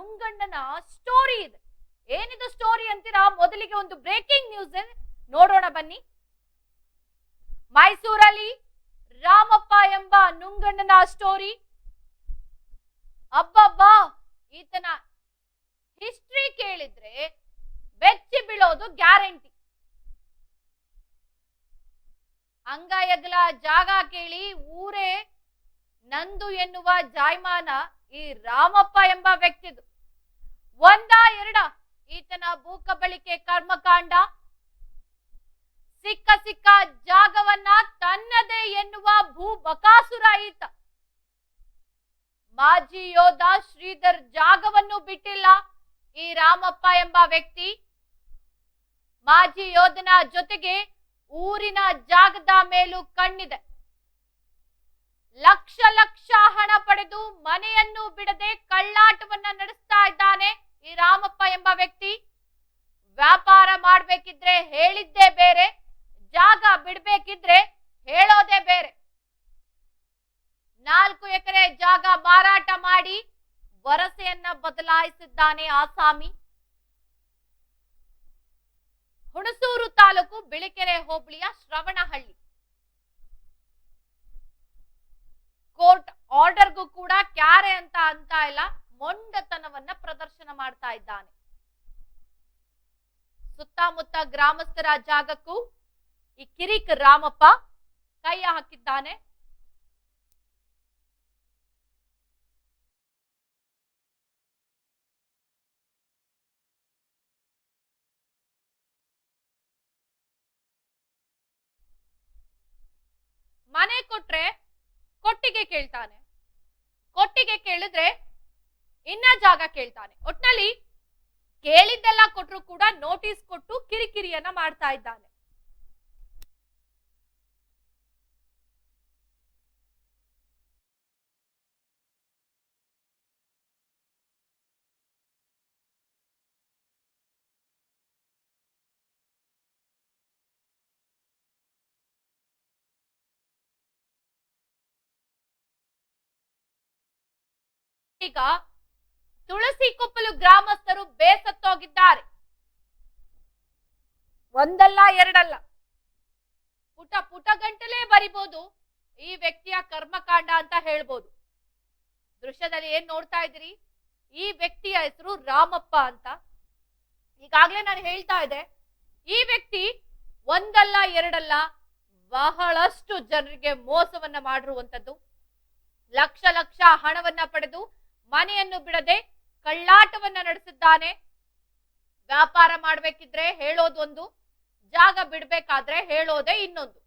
ನುಂಗಣ್ಣನ story ಇದೆ. ಏನಿದು story ಅಂತೀರಾ? ಮೊದಲಿಗೆ ಒಂದು ಬ್ರೇಕಿಂಗ್ ನ್ಯೂಸ್ ನೋಡೋಣ ಬನ್ನಿ. ಮೈಸೂರಲ್ಲಿ ರಾಮಪ್ಪ ಎಂಬ ನುಂಗಣ್ಣನ ಸ್ಟೋರಿ ಅಬ್ಬಬ್ಬಾ! ಈತನ ಹಿಸ್ಟ್ರಿ ಕೇಳಿದ್ರೆ ಬೆಚ್ಚಿ ಬೀಳೋದು ಗ್ಯಾರಂಟಿ ಅಂಗಯಗಲ ಜಾಗ ಕೇಳಿ ಊರೇ ನಂದು ಎನ್ನುವ ಜಾಯ್ಮಾನ ಈ ರಾಮಪ್ಪ ಎಂಬ ವ್ಯಕ್ತಿದು. ಒಂದ ಎರಡ. ಈತನ ಭೂಕಬಳಿಕೆ ಕರ್ಮಕಾಂಡ. ಸಿಕ್ಕ ಸಿಕ್ಕ ಜಾಗವನ್ನ ತನ್ನದೇ ಎನ್ನುವ ಭೂ ಬಕಾಸುರ ಈತ. ಮಾಜಿ ಯೋಧ ಶ್ರೀಧರ್ ಜಾಗವನ್ನು ಬಿಟ್ಟಿಲ್ಲ. ಈ ರಾಮಪ್ಪ ಎಂಬ ವ್ಯಕ್ತಿ ಮಾಜಿ ಯೋಧನ ಜೊತೆಗೆ ಊರಿನ ಜಾಗದ ಮೇಲೂ ಕಣ್ಣಿದೆ. ಲಕ್ಷ ಲಕ್ಷ ಹಣ ಪಡೆದು ಮನೆಯನ್ನು ಬಿಡದೆ ಕಳ್ಳಾಟವನ್ನ ನಡೆಸ್ತಾ ಇದ್ದಾನೆ. ಈ ರಾಮಪ್ಪ ಎಂಬ ವ್ಯಕ್ತಿ ವ್ಯಾಪಾರ ಮಾಡ್ಬೇಕಿದ್ರೆ ಹೇಳಿದ್ದೇ ಬೇರೆ, ಜಾಗ ಬಿಡ್ಬೇಕಿದ್ರೆ ಹೇಳೋದೇ ಬೇರೆ. ನಾಲ್ಕು ಎಕರೆ ಜಾಗ ಮಾರಾಟ ಮಾಡಿ ವರಸೆಯನ್ನ ಬದಲಾಯಿಸಿದ್ದಾನೆ ಆಸಾಮಿ. ಹುಣಸೂರು ತಾಲೂಕು ಬಿಳಿಕೆರೆ ಹೋಬಳಿಯ ಶ್ರವಣಹಳ್ಳಿ. ಕೋರ್ಟ್ ಆರ್ಡರ್ಗೂ ಕೂಡ ಕ್ಯಾರೆ ಅಂತ ಅಂತ ಇಲ್ಲ. ಮೊಂಡತನವನ್ನ ಪ್ರದರ್ಶನ ಮಾಡ್ತಾ ಇದ್ದಾನೆ. ಸುತ್ತಮುತ್ತ ಗ್ರಾಮಸ್ಥರ ಜಾಗಕ್ಕೂ ಈ ಕಿರಿಕ್ ರಾಮಪ್ಪ ಕೈ ಹಾಕಿದ್ದಾನೆ. ಮನೆ ಕೊಟ್ರೆ ಕೊಟ್ಟಿಗೆ ಕೇಳ್ತಾನೆ. ಕೊಟ್ಟಿಗೆ ಕೇಳಿದ್ರೆ ಇನ್ನ ಜಾಗ ಕೇಳ್ತಾನೆ. ಒಟ್ನಲ್ಲಿ ಕೇಳಿದ್ದೆಲ್ಲ ಕೊಟ್ರು ಕೂಡ ನೋಟಿಸ್ ಕೊಟ್ಟು ಕಿರಿಕಿರಿಯನ್ನ ಮಾಡ್ತಾ ಇದ್ದಾನೆ. ಈಗ ತುಳಸಿ ಕೊಪ್ಪಲು ಗ್ರಾಮಸ್ಥರು ಬೇಸತ್ತೋಗಿದ್ದಾರೆ. ಒಂದಲ್ಲ ಎರಡಲ್ಲ. ಪುಟ ಪುಟ ಗಂಟಲೇ ಬರಿಬಹುದು ಈ ವ್ಯಕ್ತಿಯ ಕರ್ಮಕಾಂಡ ಅಂತ ಹೇಳ್ಬೋದು. ದೃಶ್ಯದಲ್ಲಿ ಏನ್ ನೋಡ್ತಾ ಇದ್ದೀರಿ? ಈ ವ್ಯಕ್ತಿಯ ಹೆಸರು ರಾಮಪ್ಪ ಅಂತ. ಈಗಾಗ್ಲೇ ನಾನು ಹೇಳ್ತಾ ಇದ್ದೆ, ಈ ವ್ಯಕ್ತಿ ಒಂದಲ್ಲ ಎರಡಲ್ಲ ಬಹಳಷ್ಟು ಜನರಿಗೆ ಮೋಸವನ್ನ ಮಾಡಿರುವಂತದ್ದು. ಲಕ್ಷ ಲಕ್ಷ ಹಣವನ್ನ ಪಡೆದು ಮನೆಯನ್ನು ಬಿಡದೆ ಕಳ್ಳಾಟವನ್ನ ನಡೆಸಿದ್ದಾನೆ. ವ್ಯಾಪಾರ ಮಾಡ್ಬೇಕಿದ್ರೆ ಹೇಳೋದೊಂದು, ಜಾಗ ಬಿಡ್ಬೇಕಾದ್ರೆ ಹೇಳೋದೇ ಇನ್ನೊಂದು.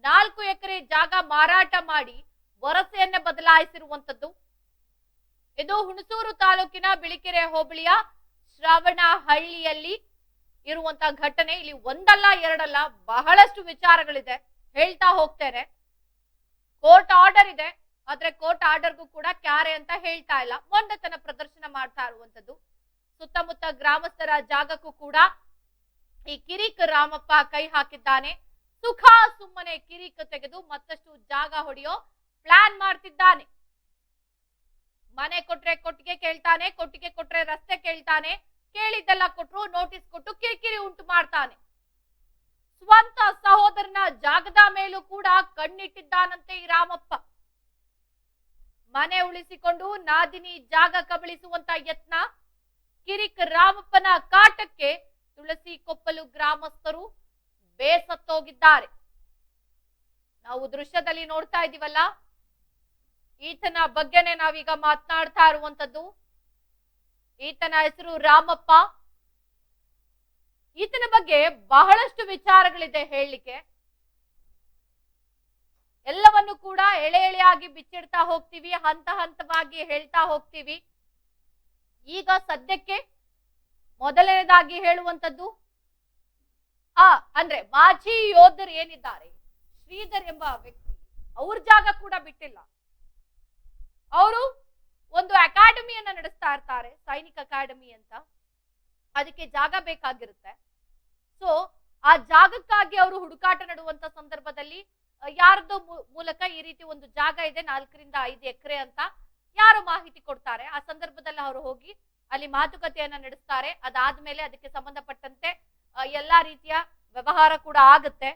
ನಾಲ್ಕು ಎಕರೆ ಜಾಗ ಮಾರಾಟ ಮಾಡಿ ವರಸೆಯನ್ನ ಬದಲಾಯಿಸಿರುವಂತದ್ದು ಇದು ಹುಣಸೂರು ತಾಲೂಕಿನ ಬಿಳಿಕೆರೆ ಹೋಬಳಿಯ ಶ್ರವಣಹಳ್ಳಿಯಲ್ಲಿ ಇರುವಂತ ಘಟನೆ. ಇಲ್ಲಿ ಒಂದಲ್ಲ, ಎರಡಲ್ಲ ಬಹಳಷ್ಟು ವಿಚಾರಗಳಿದೆ. ಹೇಳ್ತಾ ಹೋಗ್ತೇನೆ. ಕೋರ್ಟ್ ಆರ್ಡರ್ ಇದೆ. ಆದ್ರೆ ಕೋರ್ಟ್ ಆರ್ಡರ್ಗೂ ಕೂಡ ಕ್ಯಾರೆ ಅಂತ ಹೇಳ್ತಾ ಇಲ್ಲ. ಮೊಂಡತನ ಪ್ರದರ್ಶನ ಮಾಡ್ತಾ ಇರುವಂತದ್ದು ಸುತ್ತಮುತ್ತ ಗ್ರಾಮಸ್ಥರ ಜಾಗಕ್ಕೂ ಕೂಡ ಈ ಕಿರಿಕ್ ರಾಮಪ್ಪ ಕೈ ಹಾಕಿದ್ದಾನೆ. ಸುಖ ಸುಮ್ಮನೆ ಕಿರಿಕ್ ತೆಗೆದು ಮತ್ತಷ್ಟು ಜಾಗ ಹೊಡೆಯೋ ಪ್ಲಾನ್ ಮಾಡ್ತಿದ್ದಾನೆ. ಮನೆ ಕೊಟ್ರೆ ಕೊಟ್ಟಿಗೆ ಕೇಳ್ತಾನೆ, ಕೊಟ್ಟಿಗೆ ಕೊಟ್ರೆ ರಸ್ತೆ ಕೇಳ್ತಾನೆ. ಕೇಳಿದ್ದೆಲ್ಲ ಕೊಟ್ರು, ನೋಟಿಸ್ ಕೊಟ್ಟು ಕಿರಿಕಿರಿ ಉಂಟು ಮಾಡ್ತಾನೆ. ಸ್ವಂತ ಸಹೋದರನ ಜಾಗದ ಮೇಲೂ ಕೂಡ ಕಣ್ಣಿಟ್ಟಿದ್ದಾನಂತೆ ಈ ರಾಮಪ್ಪ. ಮನೆ ಉಳಿಸಿಕೊಂಡು ನಾದಿನಿ ಜಾಗ ಕಬಳಿಸುವಂತ ಯತ್ನ ಕಿರಿಕ್ ರಾಮಪ್ಪನ ಕಾಟಕ್ಕೆ ತುಳಸಿ ಕೊಪ್ಪಲು ಗ್ರಾಮಸ್ಥರು ಬೇಸತ್ತೋಗಿದ್ದಾರೆ. ನಾವು ದೃಶ್ಯದಲ್ಲಿ ನೋಡ್ತಾ ಇದೀವಲ್ಲ ಈತನ ಬಗ್ಗೆನೆ ನಾವೀಗ ಮಾತನಾಡ್ತಾ ಇರುವಂತದ್ದು, ಈತನ ಹೆಸರು ರಾಮಪ್ಪ. ಈತನ ಬಗ್ಗೆ ಬಹಳಷ್ಟು ವಿಚಾರಗಳಿದೆ ಹೇಳಲಿಕ್ಕೆ. ಎಲ್ಲವನ್ನು ಕೂಡ ಎಳೆ ಎಳೆಯಾಗಿ ಬಿಚ್ಚಿಡ್ತಾ ಹೋಗ್ತೀವಿ, ಹಂತ ಹಂತವಾಗಿ ಹೇಳ್ತಾ ಹೋಗ್ತೀವಿ. ಈಗ ಸದ್ಯಕ್ಕೆ ಮೊದಲನೇದಾಗಿ ಹೇಳುವಂತದ್ದು ಆ, ಅಂದ್ರೆ ಮಾಜಿ ಯೋಧರು ಏನಿದ್ದಾರೆ, ಶ್ರೀಧರ್ ಎಂಬ ವ್ಯಕ್ತಿ ಅವ್ರ ಜಾಗ ಕೂಡ ಬಿಟ್ಟಿಲ್ಲ. ಅವರು ಒಂದು ಅಕಾಡೆಮಿಯನ್ನ ನಡೆಸ್ತಾ ಇರ್ತಾರೆ, ಸೈನಿಕ ಅಕಾಡೆಮಿ ಅಂತ. ಅದಕ್ಕೆ ಜಾಗ ಬೇಕಾಗಿರುತ್ತೆ. ಸೊ ಆ ಜಾಗಕ್ಕಾಗಿ ಅವರು ಹುಡುಕಾಟ ನಡುವಂತ ಸಂದರ್ಭದಲ್ಲಿ ಅಹ್, ಯಾರ್ದೋ ಮೂ- ಮೂಲಕ ಈ ರೀತಿ ಒಂದು ಜಾಗ ಇದೆ ನಾಲ್ಕರಿಂದ ಐದು ಎಕರೆ ಅಂತ ಯಾರು ಮಾಹಿತಿ ಕೊಡ್ತಾರೆ. ಆ ಸಂದರ್ಭದಲ್ಲಿ ಅವರು ಹೋಗಿ ಅಲ್ಲಿ ಮಾತುಕತೆಯನ್ನ ನಡೆಸ್ತಾರೆ. ಅದಾದ್ಮೇಲೆ ಅದಕ್ಕೆ ಸಂಬಂಧಪಟ್ಟಂತೆ ಎಲ್ಲಾ ರೀತಿಯ ವ್ಯವಹಾರ ಕೂಡ ಆಗುತ್ತೆ.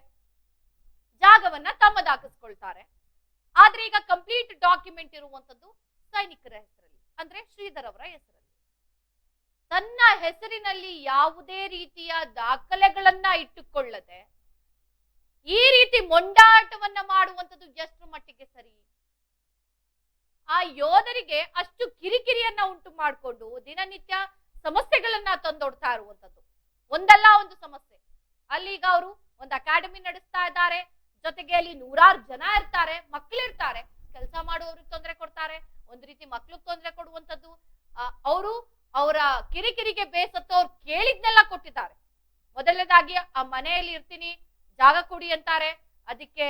ಜಾಗವನ್ನ ತಮ್ಮದಾಕಿಸ್ಕೊಳ್ತಾರೆ ಆದ್ರೆ ಈಗ ಕಂಪ್ಲೀಟ್ ಡಾಕ್ಯುಮೆಂಟ್ ಇರುವಂತದ್ದು ಸೈನಿಕರ ಹೆಸರಲ್ಲಿ ಅಂದ್ರೆ ಶ್ರೀಧರ್ ಅವರ ಹೆಸರಲ್ಲಿ. ತನ್ನ ಹೆಸರಿನಲ್ಲಿ ಯಾವುದೇ ರೀತಿಯ ದಾಖಲೆಗಳನ್ನ ಇಟ್ಟುಕೊಳ್ಳದೆ ಈ ರೀತಿ ಮೊಂಡಾಟವನ್ನ ಮಾಡುವಂಥದ್ದು ಎಷ್ಟು ಮಟ್ಟಿಗೆ ಸರಿ? ಆ ಯೋಧರಿಗೆ ಅಷ್ಟು ಕಿರಿಕಿರಿಯನ್ನ ಉಂಟು ಮಾಡಿಕೊಂಡು ದಿನನಿತ್ಯ ಸಮಸ್ಯೆಗಳನ್ನ ತಂದೊಡ್ತಾ ಇರುವಂತದ್ದು ಒಂದಲ್ಲ ಒಂದು ಸಮಸ್ಯೆ. ಅಲ್ಲಿ ಈಗ ಅವರು ಒಂದು ಅಕಾಡೆಮಿ ನಡೆಸ್ತಾ ಇದ್ದಾರೆ. ಜೊತೆಗೆ ಅಲ್ಲಿ ನೂರಾರು ಜನ ಇರ್ತಾರೆ, ಮಕ್ಳಿರ್ತಾರೆ. ಕೆಲಸ ಮಾಡುವವ್ರಿಗೆ ತೊಂದರೆ ಕೊಡ್ತಾರೆ, ಒಂದು ರೀತಿ ಮಕ್ಳಿಗೆ ತೊಂದರೆ ಕೊಡುವಂತದ್ದು ಅವರು ಅವರ ಕಿರಿಕಿರಿಗೆ ಬೇಸತ್ತು ಅವ್ರು ಕೇಳಿದ್ನೆಲ್ಲ ಕೊಟ್ಟಿದ್ದಾರೆ. ಮೊದಲನೇದಾಗಿ ಆ ಮನೆಯಲ್ಲಿ ಇರ್ತೀನಿ ಜಾಗ ಕೊಡಿ ಅಂತಾರೆ. ಅದಕ್ಕೆ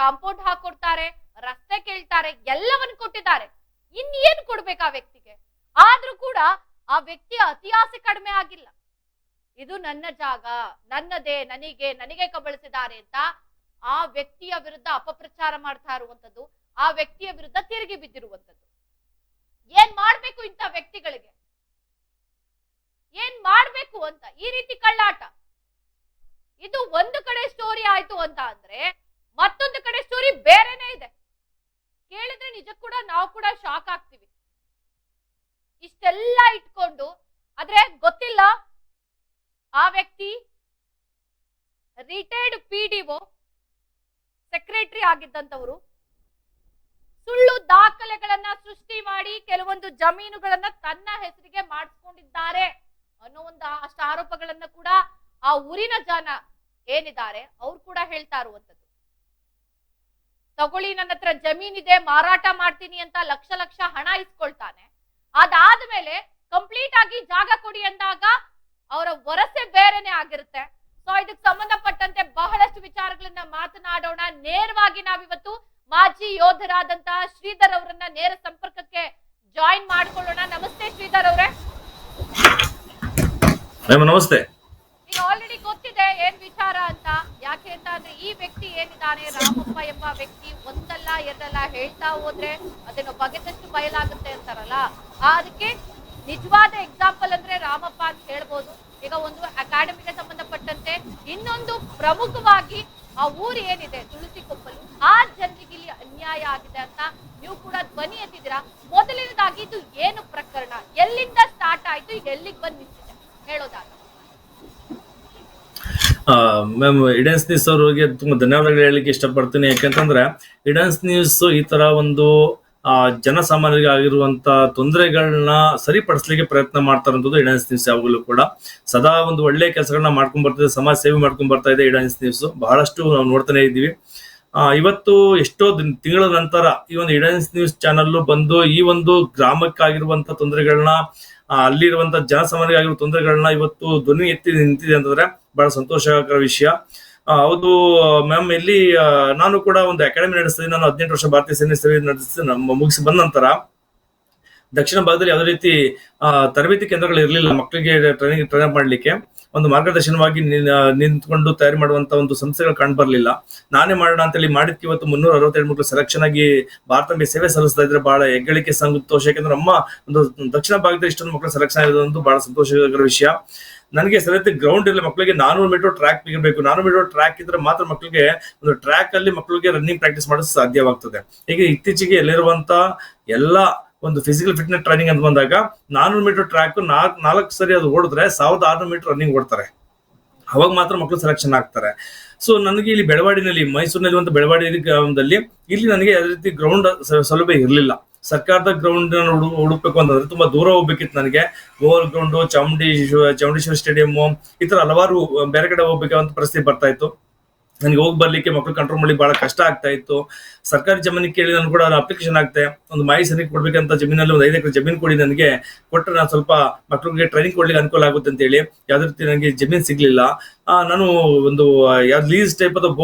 ಕಾಂಪೌಂಡ್ ಹಾಕೊಡ್ತಾರೆ. ರಸ್ತೆ ಕೇಳ್ತಾರೆ. ಎಲ್ಲವನ್ನು ಕೊಟ್ಟಿದ್ದಾರೆ. ಇನ್ನೇನು ಕೊಡ್ಬೇಕು ಆ ವ್ಯಕ್ತಿಗೆ? ಆದ್ರೂ ಕೂಡ ಆ ವ್ಯಕ್ತಿಯ ಅತಿಯಾಸೆ ಕಡಿಮೆ ಆಗಿಲ್ಲ. ಇದು ನನ್ನ ಜಾಗ, ನನ್ನದೇ, ನನಗೆ ನನಗೆ ಕಬಳಿಸಿದ್ದಾರೆ ಅಂತ ಆ ವ್ಯಕ್ತಿಯ ವಿರುದ್ಧ ಅಪಪ್ರಚಾರ ಮಾಡ್ತಾ ಇರುವಂತದ್ದು ಆ ವ್ಯಕ್ತಿಯ ವಿರುದ್ಧ ತಿರುಗಿ ಬಿದ್ದಿರುವಂತದ್ದು ಏನ್ ಮಾಡ್ಬೇಕು ಇಂಥ ವ್ಯಕ್ತಿಗಳಿಗೆ? ಏನ್ ಮಾಡ್ಬೇಕು ಅಂತ ಈ ರೀತಿ ಕಳ್ಳಾಟ? ಇದು ಒಂದು ಕಡೆ ಸ್ಟೋರಿ ಆಯ್ತು ಅಂತ ಅಂದ್ರೆ ಮತ್ತೊಂದು ಕಡೆ ಸ್ಟೋರಿ ಬೇರೆನೇ ಇದೆ. ಕೇಳಿದ್ರೆ ನಿಜ ಕೂಡ ನಾವು ಕೂಡ ಶಾಕ್ ಆಗ್ತೀವಿ. ಇಷ್ಟೆಲ್ಲ ಇಟ್ಕೊಂಡು ಆದ್ರೆ ಗೊತ್ತಿಲ್ಲ, ಆ ವ್ಯಕ್ತಿ retired P D O secretary ಆಗಿದ್ದಂತವರು ಸುಳ್ಳು ದಾಖಲೆಗಳನ್ನ ಸೃಷ್ಟಿ ಮಾಡಿ ಕೆಲವೊಂದು ಜಮೀನುಗಳನ್ನ ತನ್ನ ಹೆಸರಿಗೆ ಮಾಡಿಸ್ಕೊಂಡಿದ್ದಾರೆ ಅನ್ನೋ ಒಂದು ಅಷ್ಟು ಆರೋಪಗಳನ್ನ ಕೂಡ ಆ ಊರಿನ ಜನ ಏನಿದ್ದಾರೆ ಅವ್ರು ಕೂಡ ಹೇಳ್ತಾ ಇರುವಂತದ್ದು ತಗೊಳ್ಳಿ ನನ್ನ ಹತ್ರ ಜಮೀನಿದೆ ಮಾರಾಟ ಮಾಡ್ತೀನಿ ಅಂತ ಲಕ್ಷ ಲಕ್ಷ ಹಣ ಇಸ್ಕೊಳ್ತಾನೆ. ಅದಾದ್ಮೇಲೆ ಕಂಪ್ಲೀಟ್ ಆಗಿ ಜಾಗ ಕೊಡಿ ಅಂದಾಗ ಅವರ ವರಸೆ ಬೇರೆನೆ ಆಗಿರುತ್ತೆ. ಸೊ ಇದಕ್ಕೆ ಸಂಬಂಧಪಟ್ಟಂತೆ ಬಹಳಷ್ಟು ವಿಚಾರಗಳನ್ನ ಮಾತನಾಡೋಣ. ನೇರವಾಗಿ ನಾವಿವತ್ತು ಮಾಜಿ ಯೋಧರಾದಂತಹ ಶ್ರೀಧರ್ ಅವರನ್ನ ನೇರ ಸಂಪರ್ಕಕ್ಕೆ ಜಾಯಿನ್ ಮಾಡ್ಕೊಳ್ಳೋಣ. ನಮಸ್ತೆ ಶ್ರೀಧರ್ ಅವರೇ. ನಮಸ್ತೆ. ಆಲ್ರೆಡಿ ಗೊತ್ತಿದೆ ಏನ್ ವಿಚಾರ ಅಂತ. ಯಾಕೆ ಅಂತ ಅಂದ್ರೆ ಈ ವ್ಯಕ್ತಿ ಏನಿದ್ದಾನೆ, ರಾಮಪ್ಪ ಎಂಬ ವ್ಯಕ್ತಿ ಒಂದಲ್ಲ, ಎರಡಲ್ಲ ಹೇಳ್ತಾ ಹೋದ್ರೆ ಅದನ್ನು ಬಗೆದಷ್ಟು ಬಯಲಾಗುತ್ತೆ ಅಂತಾರಲ್ಲ. ಅದಕ್ಕೆ ನಿಜವಾದ ಎಕ್ಸಾಂಪಲ್ ಅಂದ್ರೆ ರಾಮಪ್ಪ ಅಂತ ಹೇಳ್ಬೋದು. ಈಗ ಒಂದು ಅಕಾಡೆಮಿಗೆ ಸಂಬಂಧಪಟ್ಟಂತೆ ಇನ್ನೊಂದು ಪ್ರಮುಖವಾಗಿ ಆ ಊರು ಏನಿದೆ, ತುಳಸಿ ಕೊಪ್ಪಲು, ಆ ಜನರಿಗೆ ಇಲ್ಲಿ ಅನ್ಯಾಯ ಆಗಿದೆ ಅಂತ ನೀವು ಕೂಡ ಧ್ವನಿ ಎತ್ತಿದ್ದೀರಾ? ಮೊದಲನೇದಾಗಿ ಇದು ಏನು ಪ್ರಕರಣ? ಎಲ್ಲಿಂದ ಸ್ಟಾರ್ಟ್ ಆಯ್ತು, ಈಗ ಎಲ್ಲಿಗೆ ಬಂದ್ ನಿಂತಿದೆ? ಹೇಳೋದಾದ್ರೆ. ಮ್ಯಾಮ್ ಇಡೆನ್ಸ್ ನ್ಯೂಸ್ ಅವರಿಗೆ ತುಂಬಾ ಧನ್ಯವಾದಗಳು ಹೇಳಲಿಕ್ಕೆ ಇಷ್ಟಪಡ್ತೀನಿ. ಯಾಕಂತಂದ್ರೆ ಇಡೆನ್ಸ್ ನ್ಯೂಸ್ ಈ ತರ ಒಂದು ಜನಸಾಮಾನ್ಯರಿಗೆ ಆಗಿರುವಂತ ತೊಂದರೆಗಳನ್ನ ಸರಿಪಡಿಸ್ಲಿಕ್ಕೆ ಪ್ರಯತ್ನ ಮಾಡ್ತಾರಂಥದ್ದು ಇಡೆನ್ಸ್ ನ್ಯೂಸ್ ಯಾವಾಗಲೂ ಕೂಡ. ಸದಾ ಒಂದು ಒಳ್ಳೆ ಕೆಲಸಗಳನ್ನ ಮಾಡ್ಕೊಂಡ್ ಬರ್ತಿದೆ, ಸಮಾಜ ಸೇವೆ ಮಾಡ್ಕೊಂಡ್ ಬರ್ತಾ ಇದೆ ಇಡನ್ಸ್ ನ್ಯೂಸ್ ಬಹಳಷ್ಟು ನಾವು ನೋಡ್ತಾನೆ ಇದ್ದೀವಿ. ಇವತ್ತು ಎಷ್ಟೋ ತಿಂಗಳ ನಂತರ ಈ ಒಂದು ಇಡನ್ಸ್ ನ್ಯೂಸ್ ಚಾನಲ್ ಬಂದು ಈ ಒಂದು ಗ್ರಾಮಕ್ಕಾಗಿರುವಂತ ತೊಂದರೆಗಳನ್ನ ಆ, ಅಲ್ಲಿರುವಂತ ಜನಸಾಮಾನ್ಯರಿಗೆ ಆಗಿರುವ ತೊಂದರೆಗಳನ್ನ ಇವತ್ತು ಧ್ವನಿ ಎತ್ತಿ ನಿಂತಿದೆ ಅಂತಂದ್ರೆ ಬಹಳ ಸಂತೋಷಕರ ವಿಷಯ. ಹೌದು ಮ್ಯಾಮ್ ಇಲ್ಲಿ ನಾನು ಕೂಡ ಒಂದು ಅಕಾಡೆಮಿ ನಡೆಸ್ತೀನಿ ನಾನು ಹದಿನೆಂಟು ವರ್ಷ ಭಾರತೀಯ ಸೇನೆ ಸೇವೆ ನಡೆಸಿ ನಮ್ಮ ಮುಗಿಸಿ ಬಂದ ನಂತರ ದಕ್ಷಿಣ ಭಾಗದಲ್ಲಿ ಯಾವುದೇ ರೀತಿ ತರಬೇತಿ ಕೇಂದ್ರಗಳು ಇರಲಿಲ್ಲ ಮಕ್ಕಳಿಗೆ ಟ್ರೈನಿಂಗ್ ಟ್ರೈನ್ ಮಾಡಲಿಕ್ಕೆ. ಒಂದು ಮಾರ್ಗದರ್ಶನವಾಗಿ ನಿಂತ್ಕೊಂಡು ತಯಾರು ಮಾಡುವಂತ ಒಂದು ಸಂಸ್ಥೆಗಳು ಕಂಡು ಬರಲಿಲ್ಲ. ನಾನೇ ಮಾಡೋಣ ಅಂತೇಳಿ ಮಾಡಿದ್ಕೆ ಇವತ್ತು ಮುನ್ನೂರ ಅರವತ್ತೆರಡು ಮಕ್ಕಳು ಸೆಲೆಕ್ಷನ್ ಆಗಿ ಭಾರತಕ್ಕೆ ಸೇವೆ ಸಲ್ಲಿಸ್ತಾ ಇದ್ರೆ ಬಹಳ ಹೆಗ್ಗಳಿಕೆ, ಸಂತೋಷ. ಯಾಕಂದ್ರೆ ನಮ್ಮ ಒಂದು ದಕ್ಷಿಣ ಭಾಗದಲ್ಲಿ ಇಷ್ಟೊಂದು ಮಕ್ಕಳು ಸೆಲೆಕ್ಷನ್ ಆಗಿರೋದೊಂದು ಬಹಳ ಸಂತೋಷಕರ ವಿಷಯ. ನನಗೆ ಸರಿಯಾದ ಗ್ರೌಂಡ್ ಇಲ್ಲ ಮಕ್ಕಳಿಗೆ ನಾನೂರು ಮೀಟರ್ ಟ್ರ್ಯಾಕ್ ಇರಬೇಕು. ನಾನೂರು ಮೀಟರ್ ಟ್ರ್ಯಾಕ್ ಇದ್ರೆ ಮಾತ್ರ ಮಕ್ಕಳಿಗೆ ಒಂದು ಟ್ರ್ಯಾಕ್ ಅಲ್ಲಿ ಮಕ್ಕಳಿಗೆ ರನ್ನಿಂಗ್ ಪ್ರಾಕ್ಟೀಸ್ ಮಾಡೋದು ಸಾಧ್ಯವಾಗ್ತದೆ. ಈಗ ಇತ್ತೀಚೆಗೆ ಎಲ್ಲಿರುವಂತ ಎಲ್ಲ ಒಂದು ಫಿಸಿಕಲ್ ಫಿಟ್ನೆಸ್ ಟ್ರೈನಿಂಗ್ ಅಂತ ಬಂದಾಗ ನಾನೂರು ಮೀಟರ್ ಟ್ರ್ಯಾಕ್ ನಾಲ್ಕು ನಾಲ್ಕು ಸರಿ ಅದು ಓಡಿದ್ರೆ ಸಾವಿರದ ಆರ್ನೂರು ಮೀಟರ್ ರನ್ನಿಂಗ್ ಓಡ್ತಾರೆ. ಅವಾಗ ಮಾತ್ರ ಮಕ್ಕಳು ಸೆಲೆಕ್ಷನ್ ಆಗ್ತಾರೆ. ಸೊ ನನಗೆ ಇಲ್ಲಿ ಬೆಳವಾಡಿನಲ್ಲಿ, ಮೈಸೂರಿನಲ್ಲಿ ಒಂದು ಬೆಳವಾಡಿ ಗ್ರಾಮದಲ್ಲಿ ಇಲ್ಲಿ ನನಗೆ ಯಾವ ರೀತಿ ಗ್ರೌಂಡ್ ಸೌಲಭ್ಯ ಇರಲಿಲ್ಲ. ಸರ್ಕಾರದ ಗ್ರೌಂಡ್ ಹುಡುಕ್ಬೇಕು ಅಂತಂದ್ರೆ ತುಂಬಾ ದೂರ ಹೋಗ್ಬೇಕಿತ್ತು ನನಗೆ. ಗೋವಲ್ ಗ್ರೌಂಡ್ ಚಾಮುಂಡಿ ಚಾಮುಂಡೇಶ್ವರ ಸ್ಟೇಡಿಯಂ ಈ ತರ ಹಲವಾರು, ಬೇರೆ ಕಡೆ ಹೋಗ್ಬೇಕಂತ ಪರಿಸ್ಥಿತಿ ಬರ್ತಾ ಇತ್ತು. ನನಗೆ ಹೋಗಿ ಬರ್ಲಿಕ್ಕೆ ಮಕ್ಕಳು ಕಂಟ್ರೋಲ್ ಮಾಡಿ ಬಹಳ ಕಷ್ಟ ಆಗ್ತಾ ಇತ್ತು. ಸರ್ಕಾರಿ ಜಮೀನಿಗೆ ಕೇಳಿ ನಾನು ಕೂಡ ಅಪ್ಲಿಕೇಶನ್ ಆಗ್ತೆ. ಒಂದು ಮಾಹಿತಿ ಕೊಡ್ಬೇಕಂತ ಜಮೀನಲ್ಲಿ ಒಂದು ಐದು ಎಕರೆ ಜಮೀನು ಕೊಡಿ ನನಗೆ. ಕೊಟ್ಟರೆ ನಾನು ಸ್ವಲ್ಪ ಮಕ್ಕಳಿಗೆ ಟ್ರೈನಿಂಗ್ ಕೊಡ್ಲಿಕ್ಕೆ ಅನುಕೂಲ ಆಗುತ್ತೆ ಅಂತ ಹೇಳಿ ಯಾವ್ದೇ ರೀತಿ ನನಗೆ ಜಮೀನು ಸಿಗ್ಲಿಲ್ಲ. ನಾನು ಒಂದು ಯಾವ್ದು ಲೀಸ್ ಟೈಪ್ ಅಥವಾ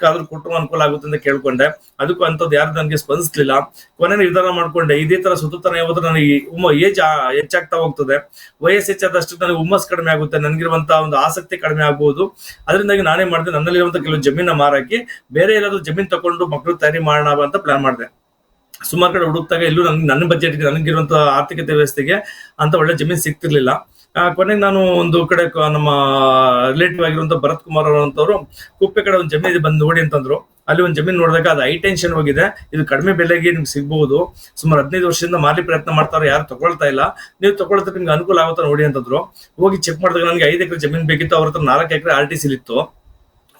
ಬೋಗಿಕ್ಕಾದ್ರೂ ಕೊಟ್ಟರು ಅನುಕೂಲ ಆಗುತ್ತೆ ಅಂತ ಕೇಳ್ಕೊಂಡೆ. ಅದಕ್ಕೂ ಅಂತದ್ದು ಯಾರು ನನಗೆ ಸ್ಪಂದಿಸ್ಲಿಲ್ಲ. ಕೊನೆ ನಿರ್ಧಾರ ಮಾಡ್ಕೊಂಡೆ. ಇದೇ ತರ ಸುತ್ತಾನೆ ಹೋದ್ರೆ ನನಗೆ ಉಮ್ಮ ಏಜ್ ಹೆಚ್ಚಾಗ್ತಾ ಹೋಗ್ತದೆ. ವಯಸ್ಸು ಹೆಚ್ಚಾದಷ್ಟು ನನಗೆ ಹುಮ್ಮಸ್ ಕಡಿಮೆ ಆಗುತ್ತೆ. ನನಗಿರುವಂತ ಒಂದು ಆಸಕ್ತಿ ಕಡಿಮೆ ಆಗ್ಬಹುದು ಅದರಿಂದಾಗಿ ನಾನೇ ಮಾಡಿದೆ. ನನ್ನಲ್ಲಿರುವಂತ ಕೆಲವು ಜಮೀನ ಮಾರಾಕಿ ಬೇರೆ ಎಲ್ಲಾದ್ರೂ ಜಮೀನ್ ತಗೊಂಡು ಮಕ್ಕಳು ತಯಾರಿ ಮಾಡೋಣ ಅಂತ ಪ್ಲಾನ್ ಮಾಡಿದೆ. ಸುಮಾರು ಕಡೆ ಹುಡುಕ್ತಾಗ ಎಲ್ಲೂ ನನ್ಗೆ ನನ್ನ ಬಜೆಟ್ಗೆ ನನಗಿರುವಂತ ಆರ್ಥಿಕತೆ ವ್ಯವಸ್ಥೆಗೆ ಅಂತ ಒಳ್ಳೆ ಜಮೀನ್ ಸಿಗ್ತಿರ್ಲಿಲ್ಲ. ಕೊನೆಗೆ ನಾನು ಒಂದು ಕಡೆ ನಮ್ಮ ರಿಲೇಟಿವ್ ಆಗಿರುವಂತ ಭರತ್ ಕುಮಾರ್ ಅವರಂತವ್ರು ಕುಪ್ಪೆ ಕಡೆ ಒಂದು ಜಮೀನು ಬಂದು ನೋಡಿ ಅಂತಂದ್ರು. ಅಲ್ಲಿ ಒಂದು ಜಮೀನು ನೋಡಿದಾಗ ಅದು ಹೈ ಟೆನ್ಷನ್ ಹೋಗಿದೆ. ಇದು ಕಡಿಮೆ ಬೆಲೆಗೆ ನಿಮ್ಗೆ ಸಿಗಬಹುದು ಸುಮಾರು ಹದಿನೈದು ವರ್ಷದಿಂದ ಮಾರಲಿ ಪ್ರಯತ್ನ ಮಾಡ್ತಾರೆ ಯಾರು ತಗೊಳ್ತಾ ಇಲ್ಲ. ನೀವು ತಗೊಳ್ತಾರೆ ನಿಮ್ಗೆ ಅನುಕೂಲ ಆಗುತ್ತೆ ನೋಡಿ ಅಂತಂದ್ರು. ಹೋಗಿ ಚೆಕ್ ಮಾಡಿದಾಗ ನನಗೆ ಐದು ಎಕರೆ ಜಮೀನು ಬೇಕಿತ್ತು. ಅವ್ರ ಹತ್ರ ನಾಲ್ಕು ಎಕರೆ ಆರ್ ಟಿ ಸಿಲಿತ್ತು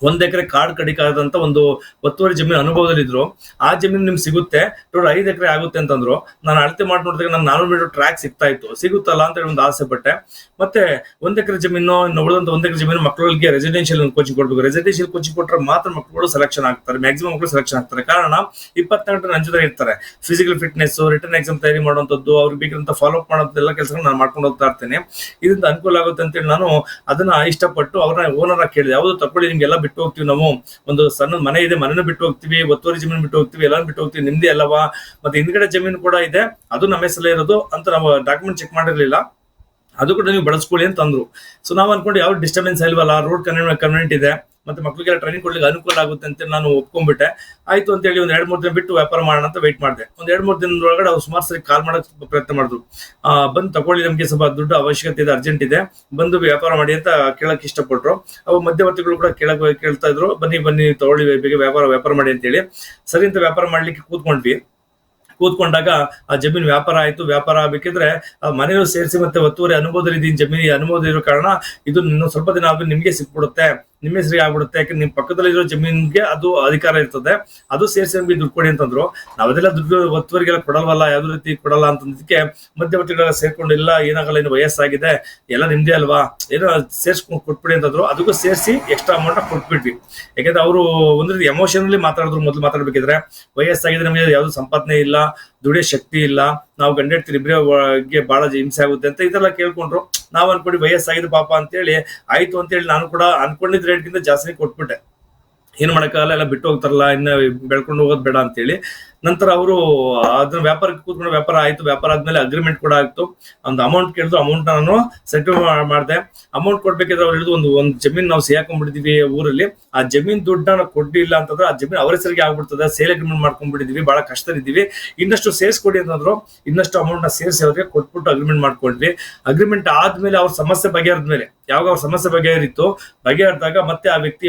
ಒಂದ್ ಎಕರೆ ಕಾಡ್ ಕಡಿಕಾದಂತ ಒಂದು ಒತ್ತುವರಿ ಜಮೀನು ಅನುಭವದಲ್ಲಿದ್ರು. ಆ ಜಮೀನು ನಿಮ್ಗೆ ಸಿಗುತ್ತೆ. ಟೋಟಲ್ ಐದು ಎಕರೆ ಆಗುತ್ತೆ ಅಂತಂದ್ರು. ನಾನು ಅಳತೆ ಮಾಡಿ ನೋಡಿದ್ರೆ ನಾನು ನಾನೂರು ಮೀಟರ್ ಟ್ರ್ಯಾಕ್ ಸಿಗ್ತಾ ಇತ್ತು. ಸಿಗುತ್ತಲ್ಲ ಅಂತ ಹೇಳಿ ಒಂದು ಆಸೆ ಪಟ್ಟೆ. ಮತ್ತೆ ಒಂದ್ ಎಕರೆ ಜಮೀನು ಉಳಿದಂತ ಒಂದ್ ಎಕರೆ ಜಮೀನು ಮಕ್ಕಳಿಗೆ ರೆಸಿಡೆನ್ಷಿಯಲ್ ಕೋಚಿಂಗ್ ಕೊಡ್ಬೇಕು. ರೆಸಿಡೆನ್ಷಿಯಲ್ ಕೋಚಿಂಗ್ ಕೊಟ್ಟರೆ ಮಾತ್ರ ಮಕ್ಕಳು ಸೆಲೆಕ್ಷನ್ ಆಗ್ತಾರೆ. ಮ್ಯಾಕ್ಸಿಮಮ್ ಮಕ್ಕಳು ಸೆಲೆಕ್ಷನ್ ಆಗ್ತಾರೆ. ಕಾರಣ ಇಪ್ಪತ್ನಾಲ್ಕು ಗಂಟೆ ಜೊತೆ ಇರ್ತಾರೆ. ಫಿಸಿಕಲ್ ಫಿಟ್ನೆಸ್ ರಿಟರ್ನ್ ಎಕ್ಸಾಮ್ ತಯಾರಿ ಮಾಡುವಂಥದ್ದು ಅವ್ರಿಗೆ ಬೇಕಂತ ಫಾಲೋ ಅಪ್ ಮಾಡೋದೆಲ್ಲ ಕೆಲಸ ನಾನು ಮಾಡ್ಕೊಂಡು ಹೋಗ್ತಾ ಇರ್ತೇನೆ. ಇದರಿಂದ ಅನುಕೂಲ ಆಗುತ್ತೆ ಅಂತೇಳಿ ನಾನು ಅದನ್ನ ಇಷ್ಟಪಟ್ಟು ಅವ್ರನ್ನ ಓನರ್ ಕೇಳಿದೆ. ಯಾವುದು ತಕೊಳ್ಳಿ ನಿಮ್ಗೆಲ್ಲ ಬಿಟ್ಟು ಹೋಗ್ತೀವಿ ನಾವು. ಒಂದು ಸಣ್ಣ ಮನೆ ಇದೆ, ಮನೆನ ಬಿಟ್ಟು ಹೋಗ್ತೀವಿ, ಒತ್ತುವರಿ ಜಮೀನು ಬಿಟ್ಟು ಹೋಗ್ತೀವಿ, ಎಲ್ಲಾನು ಬಿಟ್ಟು ಹೋಗ್ತೀವಿ, ನಿಮ್ದೇ ಅಲ್ಲವಾ? ಮತ್ತೆ ಹಿಂದ್ಗಡೆ ಜಮೀನು ಕೂಡ ಇದೆ, ಅದು ನಮ್ಮ ಹೆಸರಲ್ಲೇ ಇರೋದು ಅಂತ ನಾವು ಡಾಕ್ಯುಮೆಂಟ್ ಚೆಕ್ ಮಾಡಿರ್ಲಿಲ್ಲ. ಅದು ಕೂಡ ನೀವು ಬಳಸ್ಕೊಳ್ಳಿ ಅಂತ ಅಂದ್ರು. ಸೊ ನಾವು ಅನ್ಕೊಂಡು ಯಾವ ಡಿಸ್ಟರ್ಬೆನ್ಸ್ ಇಲ್ವಲ್ಲ ರೋಡ್ ಕನ್ವೆಂಟ್ ಇದೆ. ಮತ್ತೆ ಮಕ್ಕಳಿಗೆಲ್ಲ ಟ್ರೈನಿಂಗ್ ಕೊಡ್ಲಿಕ್ಕೆ ಅನುಕೂಲ ಆಗುತ್ತೆ ಅಂತ ನಾನು ಒಪ್ಕೊಂಡ್ಬಿಟ್ಟೆ. ಆಯ್ತು ಅಂತ ಹೇಳಿ ಒಂದ್ ಎರಡ್ ಮೂರು ದಿನ ಬಿಟ್ಟು ವ್ಯಾಪಾರ ಮಾಡೋಣ ಅಂತ ವೆಯ್ಟ್ ಮಾಡಿದೆ. ಒಂದ್ ಎರಡ್ ಮೂರು ದಿನದೊಳಗಡೆ ಅವ್ರು ಸುಮಾರು ಸರಿ ಕಾಲ್ ಮಾಡೋಕೆ ಪ್ರಯತ್ನ ಮಾಡಿದ್ರು. ಬಂದು ತಗೊಳ್ಳಿ, ನಮಗೆ ಸ್ವಲ್ಪ ದುಡ್ಡು ಅವಶ್ಯಕತೆ ಇದೆ ಅರ್ಜೆಂಟ್ ಇದೆ. ಬಂದು ವ್ಯಾಪಾರ ಮಾಡಿ ಅಂತ ಕೇಳಕ್ ಇಷ್ಟಪಟ್ರು. ಅವು ಮಧ್ಯವರ್ತಿಗಳು ಕೂಡ ಕೇಳಕ್ ಕೇಳ್ತಾ ಇದ್ರು. ಬನ್ನಿ ಬನ್ನಿ, ತಗೊಳ್ಳಿ, ಬೇಗ ವ್ಯಾಪಾರ ವ್ಯಾಪಾರ ಮಾಡಿ ಅಂತ ಹೇಳಿ. ಸರಿ ಅಂತ ವ್ಯಾಪಾರ ಮಾಡ್ಲಿಕ್ಕೆ ಕೂತ್ಕೊಂಡ್ವಿ. ಕೂತ್ಕೊಂಡಾಗ ಆ ಜಮೀನು ವ್ಯಾಪಾರ ಆಯ್ತು, ವ್ಯಾಪಾರ ಆಗ್ಬೇಕಿದ್ರೆ, ಆ ಮನೆಯೂ ಸೇರಿಸಿ ಮತ್ತೆ ಒತ್ತುವರಿ ಅನುಮೋದನೆ ಇದೀನಿ ಜಮೀನಿ ಅನುಮೋದನೆ ಇರೋ ಕಾರಣ ಇದು ಇನ್ನು ಸ್ವಲ್ಪ ದಿನ ಆದ್ಮೇಲೆ ನಿಮ್ಗೆ ಸಿಕ್ಬಿಡುತ್ತೆ, ನಿಮ್ಮ ಹೆಸರಿಗೆ ಆಗ್ಬಿಡುತ್ತೆ, ಯಾಕಂದ್ರೆ ನಿಮ್ ಪಕ್ಕದಲ್ಲಿರೋ ಜಮೀನಿಗೆ ಅದು ಅಧಿಕಾರ ಇರ್ತದೆ, ಅದು ಸೇರಿಸಿ ನಮಗೆ ದುಡ್ಡು ಕೊಡಿ ಅಂತಂದ್ರು. ನಾವದೆಲ್ಲ ದುಡ್ಡು ಒತ್ತುವರಿಗೆಲ್ಲ ಕೊಡಲ್ವಲ್ಲ, ಯಾವ್ದು ರೀತಿ ಕೊಡಲ್ಲ ಅಂತಂದಕ್ಕೆ ಮಧ್ಯವರ್ತಿಗಳೆಲ್ಲ ಸೇರ್ಕೊಂಡು ಇಲ್ಲ ಏನಾಗಲ್ಲ ಏನು ವಯಸ್ಸಾಗಿದೆ, ಎಲ್ಲ ನಿಮ್ದೇ ಅಲ್ವಾ, ಏನೋ ಸೇರ್ಸ್ಕೊಂಡು ಕೊಟ್ಬಿಡಿ ಅಂತಂದ್ರು. ಅದಕ್ಕೂ ಸೇರಿಸಿ ಎಕ್ಸ್ಟ್ರಾ ಅಮೌಂಟ್ ಕೊಟ್ಬಿಟ್ವಿ. ಯಾಕಂದ್ರೆ ಅವರು ಒಂದು ರೀತಿ ಎಮೋಷನಲಿ ಮಾತಾಡಿದ್ರು, ಮೊದಲು ಮಾತಾಡ್ಬೇಕಿದ್ರೆ, ವಯಸ್ಸಾಗಿದೆ ನಮಗೆ ಯಾವ್ದು ಸಂಪಾದನೆ ಇಲ್ಲ ದುಡಿಯೋ ಶಕ್ತಿ ಇಲ್ಲ, ನಾವು ಗಂಡೆಡ್ತೀರಿ ಇಬ್ಬರಿಗೆ ಬಹಳ ಹಿಂಸೆ ಆಗುತ್ತೆ ಅಂತ ಇದೆಲ್ಲ ಕೇಳ್ಕೊಂಡ್ರು. ನಾವು ಅನ್ಕೊಂಡು ವಯಸ್ಸಾಗಿದೆ ಪಾಪ ಅಂತೇಳಿ, ಆಯ್ತು ಅಂತೇಳಿ ನಾನು ಕೂಡ ಅನ್ಕೊಂಡಿದ್ದ ರೇಟ್ಗಿಂತ ಜಾಸ್ತಿ ಕೊಟ್ಬಿಟ್ಟೆ. ಏನ್ ಮಾಡೋಕ್ಕಾಗಲ್ಲ, ಎಲ್ಲ ಬಿಟ್ಟು ಹೋಗ್ತಾರಲ್ಲ, ಇನ್ನ ಬೆಳ್ಕೊಂಡು ಹೋಗೋದು ಬೇಡ ಅಂತೇಳಿ. ನಂತರ ಅವರು, ಅದನ್ನ ವ್ಯಾಪಾರಕ್ಕೆ ಕೂತ್ಕೊಂಡು ವ್ಯಾಪಾರ ಆಯ್ತು, ವ್ಯಾಪಾರ ಆದ್ಮೇಲೆ ಅಗ್ರಿಮೆಂಟ್ ಕೂಡ ಆಯ್ತು. ಒಂದು ಅಮೌಂಟ್ ಕೇಳಿದ್ರು ಅಮೌಂಟ್ ನಾನು ಸೆಟಲ್ ಮಾಡಿದೆ. ಅಮೌಂಟ್ ಕೊಡ್ಬೇಕಾದ್ರೆ ಅವ್ರು ಹೇಳಿದ್ರು, ಒಂದು ಒಂದು ಜಮೀನ್ ನಾವು ಸೇರ್ಕೊಂಡ್ಬಿಟ್ಟಿದೀವಿ ಊರಲ್ಲಿ. ಆ ಜಮೀನ್ ದುಡ್ಡನ್ನ ಕೊಡ್ಲಿಲ್ಲ ಅಂತಂದ್ರೆ ಆ ಜಮೀನ್ ಅವರ ಹೆಸರಿಗೆ ಆಗ್ಬಿಡ್ತದೆ. ಸೇಲ್ ಅಗ್ರಿಮೆಂಟ್ ಮಾಡ್ಕೊಂಡ್ಬಿಟ್ಟಿದೀವಿ, ಬಹಳ ಕಷ್ಟದಿದ್ದೀವಿ ಇನ್ನಷ್ಟು ಸೇರಿಸ್ಕೊಡಿ ಅಂತಂದ್ರು, ಇನ್ನಷ್ಟು ಅಮೌಂಟ್ನ ಸೇರಿಸಿ ಅವ್ರಿಗೆ ಕೊಟ್ಬಿಟ್ಟು ಅಗ್ರಿಮೆಂಟ್ ಮಾಡ್ಕೊಂಡ್ವಿ. ಅಗ್ರಿಮೆಂಟ್ ಆದ್ಮೇಲೆ ಅವ್ರ ಸಮಸ್ಯೆ ಬಗೆಹರಿದ್ಮೇಲೆ, ಯಾವಾಗ ಅವ್ರ ಸಮಸ್ಯೆ ಬಗೆಹರಿತ್ತು, ಬಗೆಹರಿದಾಗ ಮತ್ತೆ ಆ ವ್ಯಕ್ತಿ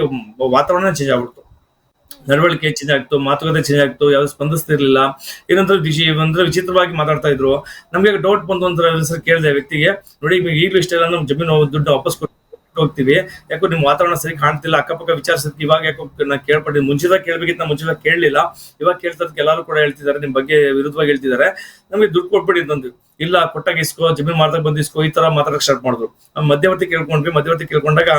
ವಾತಾವರಣ ಚೇಂಜ್ ಆಗ್ಬಿಡ್ತು. ನಡವಳಿಕೆ ಚೇಂಜ್ ಆಗ್ತು, ಮಾತುಕತೆ ಚೇಂಜ್ ಆಗ್ತು, ಯಾವ್ದು ಸ್ಪಂದಿಸ್ತಿರ್ಲಿಲ್ಲ ಏನಂದ್ರೆ ಅಂದ್ರೆ ವಿಚಿತ್ರವಾಗಿ ಮಾತಾಡ್ತಾ ಇದ್ರು. ನಮ್ಗೆ ಡೌಟ್ ಬಂತು ಅಂತ ಸರ್ ಕೇಳಿದೆ ವ್ಯಕ್ತಿಗೆ, ನೋಡಿ, ಈಗ ಈಗಲೂ ಇಷ್ಟ ಇಲ್ಲ ನಾವು ಜಮೀನು ದುಡ್ಡು ವಾಪಸ್ ಕೊಟ್ಟು ಹೋಗ್ತೀವಿ. ಯಾಕೋ ನಿಮ್ಮ ವಾತಾವರಣ ಸರಿ ಕಾಣ್ತಿಲ್ಲ, ಅಕ್ಕಪಕ್ಕ ವಿಚಾರಿಸಕ್ಕೆ ಇವಾಗ ಯಾಕೋ ನಾ ಕೇಳ್ಪಟ್ಟಿದ್ದು ಮುಂಚಿದಾಗ ಕೇಳ್ಬೇಕಿತ್ತು ನಾ ಮುಂಚಿದಾಗ ಕೇಳಲಿಲ್ಲ. ಇವಾಗ ಕೇಳ್ತಾ ಎಲ್ಲರೂ ಕೂಡ ಹೇಳ್ತಿದ್ದಾರೆ, ನಿಮ್ ಬಗ್ಗೆ ವಿರುದ್ಧವಾಗಿ ಹೇಳ್ತಿದ್ದಾರೆ. ನಮಗೆ ದುಡ್ಡು ಕೊಟ್ಬಿಡಿ ಅಂತಂದ್ವಿ ಇಲ್ಲ, ಕೊಟ್ಟಾಗ ಇಸ್ಕೋ, ಜಮೀನ್ ಮಾರ್ದಾಗ ಬಂದಿಸ್ಕೋ ಈ ತರ ಮಾತಾಡಕ್ ಸ್ಟಾರ್ಟ್ ಮಾಡಿದ್ರು. ಮಧ್ಯವರ್ತಿ ಕೇಳ್ಕೊಂಡ್ವಿ, ಮಧ್ಯವರ್ತಿ ಕೇಳ್ಕೊಂಡಾಗ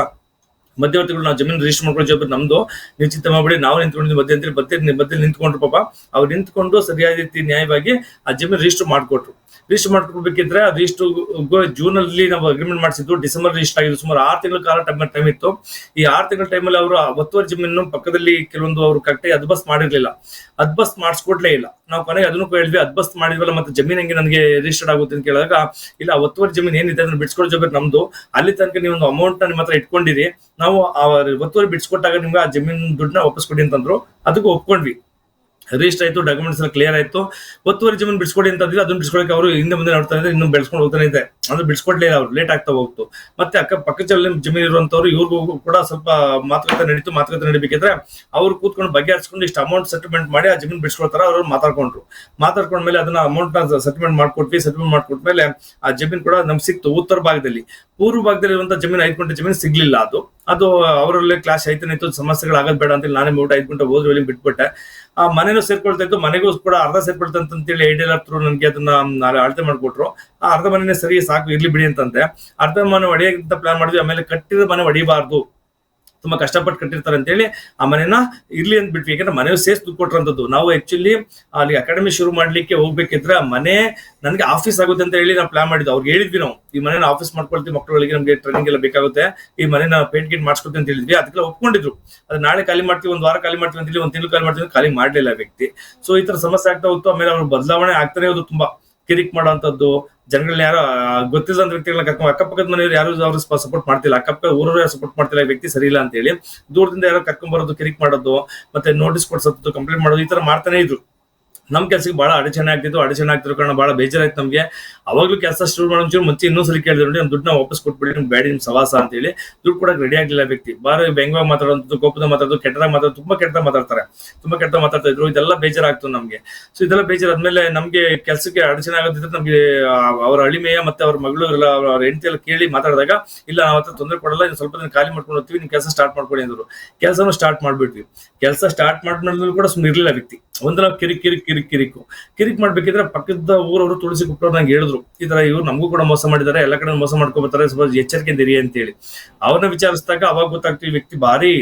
ಮಧ್ಯವರ್ತಿಗಳು ನಾವು ಜಮೀನು ರಿಜಿಸ್ಟರ್ ಮಾಡ್ಕೊಳ್ಳೋ ಜವಾಬ್ದಾರಿ ನಮ್ದು. ನೀವು ಚಿಂತೆ ಮಾಡ್ಬಿಡಿ, ನಾವು ನಿಂತ್ಕೊಂಡಿದ್ವಿ ಮಧ್ಯ ಅಂತ ನಿಂತ್ಕೊಂಡ್ರು ಪಾಪ ಅವ್ರು ನಿಂತ್ಕೊಂಡು ಸರಿಯಾದ ರೀತಿ ನ್ಯಾಯವಾಗಿ ಆ ಜಮೀನು ರಿಜಿಸ್ಟರ್ ಮಾಡ್ಕೊಟ್ರು. ರಿಜಿಸ್ಟರ್ ಮಾಡ್ಕೋಬೇಕಿದ್ರೆ ಅದು ಇಷ್ಟು ಜೂನ್ ಅಲ್ಲಿ ನಾವು ಅಗ್ರಿಮೆಂಟ್ ಮಾಡಿಸಿದ್ದು ಡಿಸೆಂಬರ್ ರಿಜಿಸ್ಟರ್ ಆಗಿದ್ದು ಸುಮಾರು ಆರು ತಿಂಗಳ ಕಾಲ ಟೈಮ್ ಟೈಮ್ ಇತ್ತು. ಈ ಆರು ತಿಂಗಳ ಟೈಮಲ್ಲಿ ಅವರು ಒತ್ತುವರಿ ಜಮೀನು ಪಕ್ಕದಲ್ಲಿ ಕೆಲವೊಂದು ಅವರು ಕರೆಕ್ಟಾಗಿ ಅದ್ಬಸ್ ಮಾಡಿರ್ಲಿಲ್ಲ. ಅದ್ಬಸ್ ಮಾಡಿಸ್ಕೊಡ್ಲೇ ಇಲ್ಲ. ನಾವು ಕೊನೆಗೆ ಅದನ್ನು ಹೇಳಿದ್ವಿ ಅದ್ಬಸ್ ಮಾಡಿದ್ವಲ್ಲ, ಮತ್ತೆ ಜಮೀನ್ ಹೆಂಗೆ ನನಗೆ ರಿಜಿಸ್ಟರ್ಡ್ ಆಗುತ್ತೆ? ಅಂತ ಕೇಳಿದಾಗ, ಇಲ್ಲ, ಒತ್ತುವರಿ ಜಮೀನು ಏನಿದೆ ಅದನ್ನ ಬಿಡ್ಸ್ಕೊಳ್ಳೋ ನಮ್ದು. ಅಲ್ಲಿ ತನಕ ನೀವು ಒಂದು ಅಮೌಂಟ್ ನಿಮ್ಮ ಹತ್ರ ಇಟ್ಕೊಂಡಿರಿ. ನಾವು ಆ ಒತ್ತುವರಿ ಬಿಡ್ಸ್ಕೊಟ್ಟಾಗ ನಿಮ್ಗೆ ಆ ಜಮೀನ್ ದುಡ್ಡನ್ನ ವಾಪಸ್ ಕೊಡಿ ಅಂತಂದ್ರು. ಅದಕ್ಕೂ ಒಪ್ಕೊಂಡ್ವಿ. ರಿಜಿಸ್ಟರ್ ಆಯ್ತು ಡಾಕ್ಯುಮೆಂಟ್ಸ್ ಎಲ್ಲ ಕ್ಲಿಯರ್ ಆಯ್ತು. ಒತ್ತುವರಿ ಜಮೀನು ಬಿಡಿಸ್ಕೊಡಿ ಅಂತ ಅದನ್ನ ಬಿಡಿಸ್ಕೊಳಕ್ಕೆ ಅವರು ಹಿಂದೆ ಮುಂದೆ ನೋಡ್ತಾ ಇದ್ದಾರೆ ಇನ್ನು ಬೆಳೆಸ್ಕೊಂಡು ಹೋಗ್ತಾನೆ ಇದೆ ಅಂದ್ರೆ ಬಿಡಿಸ್ಕೊಡ್ಲೇ ಇಲ್ಲ ಅವ್ರು ಲೇಟ್ ಆಗ್ತಾ ಹೋಗ್ತು. ಮತ್ತೆ ಅಕ್ಕ ಪಕ್ಕದಲ್ಲಿ ಜಮೀನು ಇರುವಂತವ್ರು ಇವ್ರಿಗೂ ಕೂಡ ಸ್ವಲ್ಪ ಮಾತುಕತೆ ನಡೀತು, ಮಾತುಕತೆ ನಡಿಬೇಕಿದ್ರೆ ಅವ್ರು ಕೂತ್ಕೊಂಡು ಬಗೆಹರಿಸ್ಕೊಂಡು ಇಷ್ಟು ಅಮೌಂಟ್ ಸೆಟಲ್ಮೆಂಟ್ ಮಾಡಿ ಆ ಜಮೀನು ಬಿಡಿಸ್ಕೊಳ್ತಾರೆ ಅವ್ರು ಮಾತಾಡ್ಕೊಂಡ್ರು. ಮಾತಾಡ್ಕೊಂಡ್ಮೇಲೆ ಅದನ್ನ ಅಮೌಂಟ್ನ ಸೆಟಲ್ಮೆಂಟ್ ಮಾಡ್ಕೊಟ್ವಿ ಸೆಟಲ್ಮೆಂಟ್ ಮಾಡ್ಕೊಟ್ಮೇಲೆ ಆ ಜಮೀನು ಕೂಡ ನಮ್ಗೆ ಸಿಕ್ತು ಉತ್ತರ ಭಾಗದಲ್ಲಿ. ಪೂರ್ವ ಭಾಗದಲ್ಲಿ ಇರುವಂತ ಜಮೀನು, ಐದು ಗಂಟೆ ಜಮೀನು ಸಿಗ್ಲಿಲ್ಲ ಅದು. ಅದು ಅವರಲ್ಲೇ ಕ್ಲಾಸ್ ಆಯ್ತಾನೆ ಇತ್ತು ಸಮಸ್ಯೆಗಳು ಆಗೋದ್ ಬೇಡ ಅಂತ ನಾನೇ ಮೂಟ ಐದು ಗಂಟೆ ಹೋದ್ರೆ ಅಲ್ಲಿ ಬಿಟ್ಬಿಟ್ಟೆ. ಆ, ಮನೆನೂ ಸೇರ್ಕೊಳ್ತಾ ಇತ್ತು, ಮನೆಗೂ ಕೂಡ ಅರ್ಧ ಸೇರ್ಕೊಳ್ತಾ ಅಂತೇಳಿ ಐಡಿಯಲ್ ತ್ರೂ ನನಗೆ ಅದನ್ನ ಅಳತೆ ಮಾಡ್ಕೊಟ್ರು. ಆ ಅರ್ಧ ಮನೆನೇ ಸರಿ ಸಾಕು, ಇರ್ಲಿ ಬಿಡಿ ಅಂತಂದೆ. ಅರ್ಧ ಮನೆ ಒಡೆಯಂತ ಪ್ಲಾನ್ ಮಾಡಿದ್ವಿ, ಆಮೇಲೆ ಕಟ್ಟಿದ ಮನೆ ಹೊಡಿಬಾರ್ದು ತುಂಬಾ ಕಷ್ಟಪಟ್ಟು ಕಟ್ಟಿರ್ತಾರೆ ಅಂತೇಳಿ ಆ ಮನೆನ ಇರ್ಲಿ ಅಂತ ಬಿಟ್ವಿ. ಯಾಕಂದ್ರೆ ಮನೆ ಸೇರ್ಸ್ ದುಡ್ಡು ಕೊಟ್ಟರಂಥದ್ದು ನಾವು ಆಕ್ಚುಲಿ ಅಲ್ಲಿ ಅಕಾಡೆಮಿ ಶುರು ಮಾಡ್ಲಿಕ್ಕೆ ಹೋಗ್ಬೇಕಿದ್ರೆ ಮನೆ ನನಗೆ ಆಫೀಸ್ ಆಗುತ್ತೆ ಅಂತ ಹೇಳಿ ನಾವು ಪ್ಲಾನ್ ಮಾಡಿದ್ವಿ ಅವ್ರಿಗೆ ಹೇಳಿದ್ವಿ ನಾವು, ಈ ಮನೆನ ಆಫೀಸ್ ಮಾಡ್ಕೊಳ್ತೀವಿ ಮಕ್ಕಳುಗಳಿಗೆ ನಮಗೆ ಟ್ರೈನಿಂಗ್ ಎಲ್ಲ ಬೇಕಾಗುತ್ತೆ, ಈ ಮನೆನ ಪೇಂಟ್ ಗಿಂಟ್ ಮಾಡ್ಸ್ಕೊತೀವಿ ಅಂತ ಹೇಳಿದ್ವಿ. ಅದಕ್ಕೆಲ್ಲ ಒಪ್ಕೊಂಡಿದ್ರು. ಅದು ನಾಳೆ ಖಾಲಿ ಮಾಡ್ತೀವಿ, ಒಂದು ವಾರ ಖಾಲಿ ಮಾಡ್ತೀವಿ ಅಂತ ಹೇಳಿ, ಒಂದು ತಿಂಗಳು ಖಾಲಿ ಮಾಡ್ತೀವಿ ಖಾಲಿ ಮಾಡ್ಲಿಲ್ಲ ವ್ಯಕ್ತಿ. ಸೊ ಈ ತರ ಸಮಸ್ಯೆ ಆಗ್ತಾ ಹೋಗ್ತು ಆಮೇಲೆ ಅವ್ರ ಬದಲಾವಣೆ ಆಗ್ತಾನೆ ಹೋದ್ರು ತುಂಬಾ. ಕಿರಿಕ್ ಮಾಡೋಂಥದ್ದು ಜನಗಳನ್ನ ಯಾರೋ ಗೊತ್ತಿಲ್ಲ ವ್ಯಕ್ತಿಗಳನ್ನ ಕರ್ಕೊಂಡು ಅಕ್ಕಪಕ್ಕದ ಮನೆಯವರು ಯಾರು ಅವ್ರು ಸಪೋರ್ಟ್ ಮಾಡ್ತಿಲ್ಲ. ಅಕ್ಕಪಕ್ಕ ಊರವರು ಸಪೋರ್ಟ್ ಮಾಡ್ತಿಲ್ಲ ವ್ಯಕ್ತಿ ಸರಿ ಇಲ್ಲ ಅಂತ ಹೇಳಿ ದೂರದಿಂದ ಯಾರೋ ಕರ್ಕೊಂಡ್ ಬರೋದು, ಕಿರಿಕ್ ಮಾಡೋದು, ಮತ್ತೆ ನೋಟಿಸ್ ಕೊಡ್ಸೋದು ಕಂಪ್ಲೇಂಟ್ ಮಾಡೋದು, ಈ ತರ ಮಾಡ್ತಾನೆ ಇದ್ರು. ನಮ್ ಕೆಲ್ಸಕ್ಕೆ ಬಹಳ ಅಡಚಣೆ ಆಗ್ತಿತ್ತು, ಅಡಚಣೆ ಆಗ್ತಿರೋ ಕಾರಣ ಬಹಳ ಬೇಜಾರಾಯ್ತು ನಮಗೆ. ಅವಾಗಲೂ ಕೆಲಸ ಶುರು ಮಾಡೋ ಮುಂಚೆ ಇನ್ನೊಂದ್ಸಲ ಇನ್ನೊಂದ್ಸಲಿ ಕೇಳಿದ್ರು, ನೋಡಿ ದುಡ್ಡು ದುಡ್ಡನ್ನ ವಾಪಸ್ ಕೊಟ್ಬಿಡಿ ನಿಮ್ಗೆ ಬ್ಯಾಡಿ ನಿಮ್ ಸವಾಸ ಅಂತ ಹೇಳಿ ದುಡ್ಡು ಕೂಡ ರೆಡಿ ಆಗಲಿಲ್ಲ ವ್ಯಕ್ತಿ. ಬಾರಿ ಬೆಂಗಳೂರು ಮಾತಾಡೋದು ಕೋಪದ ಮಾತಾಡೋದು ಕೆಟ್ಟದಾಗ ಮಾತಾಡೋದು ತುಂಬಾ ಕೆಟ್ಟದಾಗ ಮಾತಾಡ್ತಾರೆ. ತುಂಬಾ ಕೆಟ್ಟ ಮಾತಾಡ್ತಾ ಇದ್ರು. ಇದೆಲ್ಲ ಬೇಜಾರಾಗ್ತು ನಮಗೆ. ಸೊ ಇದೆಲ್ಲ ಬೇಜಾರಾದ್ಮೇಲೆ ನಮಗೆ ಕೆಲಸಕ್ಕೆ ಅಡಚಣೆ ಆಗೋದಿದ್ರೆ ನಮಗೆ ಅವರ ಅಳಿಮೆಯ ಮತ್ತೆ ಅವ್ರ ಮಗಳು ಎಲ್ಲ ಅವ್ರ ಹೆಂಡತಿ ಎಲ್ಲ ಕೇಳಿ ಮಾತಾಡಿದಾಗ, ಇಲ್ಲ, ನಾವು ಹತ್ರ ತೊಂದರೆ ಕೊಡಲ್ಲ ಇನ್ನು ಸ್ವಲ್ಪ ದಿನ ಖಾಲಿ ಮಾಡ್ಕೊಂಡು ಹೋಗ್ತೀವಿ ನಿಮ್ ಕೆಲಸ ಸ್ಟಾರ್ಟ್ ಮಾಡ್ಕೊಳ್ಳಿ ಅಂದ್ರು. ಕೆಲಸನೂ ಸ್ಟಾರ್ಟ್ ಮಾಡ್ಬಿಟ್ವಿ. ಕೆಲಸ ಸ್ಟಾರ್ಟ್ ಮಾಡಿದ್ಮೇಲೆ ಕೂಡ ಸುಮ್ಮನೆ ಇರ್ಲಿಲ್ಲ ವ್ಯಕ್ತಿ. ಒಂದರ ಕಿರಿಕ್ ಕಿರಿಕ್ ಕಿರಿಕ್, ಕಿರಿಕು. ಕಿರಿಕ್ ಮಾಡ್ಬೇಕಿದ್ರೆ ಪಕ್ಕದ ಊರವರು ತುಳಸಿ ಕುಪ್ಪಳವ್ರು ನಂಗೆ ಹೇಳಿದ್ರು, ಈ ತರ ಇವ್ರು ನಮಗೂ ಕೂಡ ಮೋಸ ಮಾಡಿದ್ದಾರೆ, ಎಲ್ಲ ಕಡೆ ಮೋಸ ಮಾಡ್ಕೊಬರ್ತಾರೆ ಸ್ವಲ್ಪ ಎಚ್ಚರಿಕೆಯಿಂದ ಇರಿ ಅಂತ ಹೇಳಿ ಅವ್ರನ್ನ ವಿಚಾರಿಸಿದಾಗ ಅವಾಗ ಗೊತ್ತಾಗ್ತು ವ್ಯಕ್ತಿ ಭಾರಿ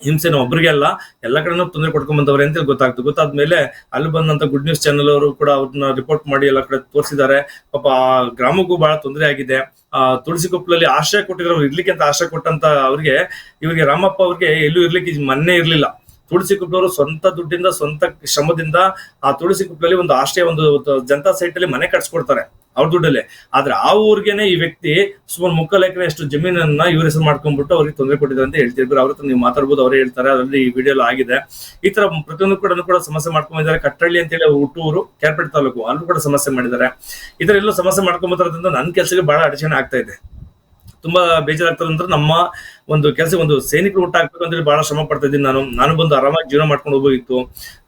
ಹಿಂಸೆನ, ಒಬ್ರಿಗೆ ಅಲ್ಲ, ಎಲ್ಲ ಕಡೆನೂ ತೊಂದರೆ ಕೊಡ್ಕೊಂಡ್ ಅಂತ ಹೇಳಿ ಗೊತ್ತಾಗ್ತು. ಗೊತ್ತಾದ್ಮೇಲೆ ಅಲ್ಲಿ ಬಂದಂತ ಗುಡ್ ನ್ಯೂಸ್ ಚಾನೆಲ್ ಅವರು ಕೂಡ ಅವ್ರನ್ನ ರಿಪೋರ್ಟ್ ಮಾಡಿ ಎಲ್ಲ ಕಡೆ ತೋರಿಸಿದ್ದಾರೆ. ಪಾಪ ಆ ಗ್ರಾಮಕ್ಕೂ ಬಹಳ ತೊಂದರೆ ಆಗಿದೆ. ಆ ತುಳಸಿ ಕೊಪ್ಪಲಲ್ಲಿ ಆಶ್ರಯ ಕೊಟ್ಟಿದ್ರೆ ಅವ್ರು ಇರ್ಲಿಕ್ಕೆ ಅಂತ ಆಶ್ರಯ ಕೊಟ್ಟಂತ ಅವ್ರಿಗೆ, ಇವರಿಗೆ ರಾಮಪ್ಪ ಅವ್ರಿಗೆ ಎಲ್ಲೂ ಇರ್ಲಿಕ್ಕೆ ಮೊನ್ನೆ ಇರ್ಲಿಲ್ಲ. ತುಳಸಿ ಕುಪ್ಪಲವರು ಸ್ವಂತ ದುಡ್ಡಿಂದ, ಸ್ವಂತ ಶ್ರಮದಿಂದ ಆ ತುಳಸಿ ಕುಪ್ಪಲಲ್ಲಿ ಒಂದು ಆಶ್ರಯ, ಒಂದು ಜನತಾ ಸೈಟ್ ಅಲ್ಲಿ ಮನೆ ಕಟ್ಸ್ಕೊಡ್ತಾರೆ ಅವ್ರ ದುಡ್ಡಲ್ಲಿ. ಆದ್ರೆ ಆ ಊರ್ಗೆನೆ ಈ ವ್ಯಕ್ತಿ ಸುಮಾರು ಮುಕ್ಕಾಲು ಎಷ್ಟು ಜಮೀನನ್ನ ಇವ್ರ ಹೆಸರು ಮಾಡ್ಕೊಂಡ್ಬಿಟ್ಟು ಅವ್ರಿಗೆ ತೊಂದರೆ ಕೊಟ್ಟಿದ್ದಾರೆ ಅಂತ ಹೇಳ್ತಿದ್ರು. ಅವ್ರ ನೀವು ಮಾತಾಡ್ಬೋದು, ಅವರೇ ಹೇಳ್ತಾರೆ. ಅದರಲ್ಲಿ ಈ ವಿಡಿಯೋ ಆಗಿದೆ. ಈ ತರ ಪ್ರತಿಯೊಂದು ಕೂಡ ಕೂಡ ಸಮಸ್ಯೆ ಮಾಡ್ಕೊಂಡಿದ್ದಾರೆ ಕಟ್ಟಳ್ಳಿ ಅಂತ ಹೇಳಿ ಹುಟ್ಟೂರು ಕ್ಯಾರ್ಪೇಟ್ ತಾಲೂಕು ಅಲ್ಲೂ ಕೂಡ ಸಮಸ್ಯೆ ಮಾಡಿದ್ದಾರೆ. ಈ ತರ ಎಲ್ಲ ಸಮಸ್ಯೆ ಮಾಡ್ಕೊಂಬರೋದ್ರಿಂದ ನನ್ನ ಕೆಲಸಕ್ಕೆ ಬಹಳ ಅಡಚಣೆ ಆಗ್ತಾ ಇದೆ. ತುಂಬಾ ಬೇಜಾರಾಗ್ತದೆ ಅಂದ್ರೆ ನಮ್ಮ ಒಂದು ಕೆಲಸ ಒಂದು ಸೈನಿಕರು ಅಂತ ಹೇಳಿ ಬಹಳ ಶ್ರಮ ಪಡ್ತಾ ಇದ್ದೀನಿ ನಾನು. ನಾನು ಬಂದು ಆರಾಮಾಗಿ ಜೀವನ ಮಾಡ್ಕೊಂಡು ಹೋಗೋಗಿತ್ತು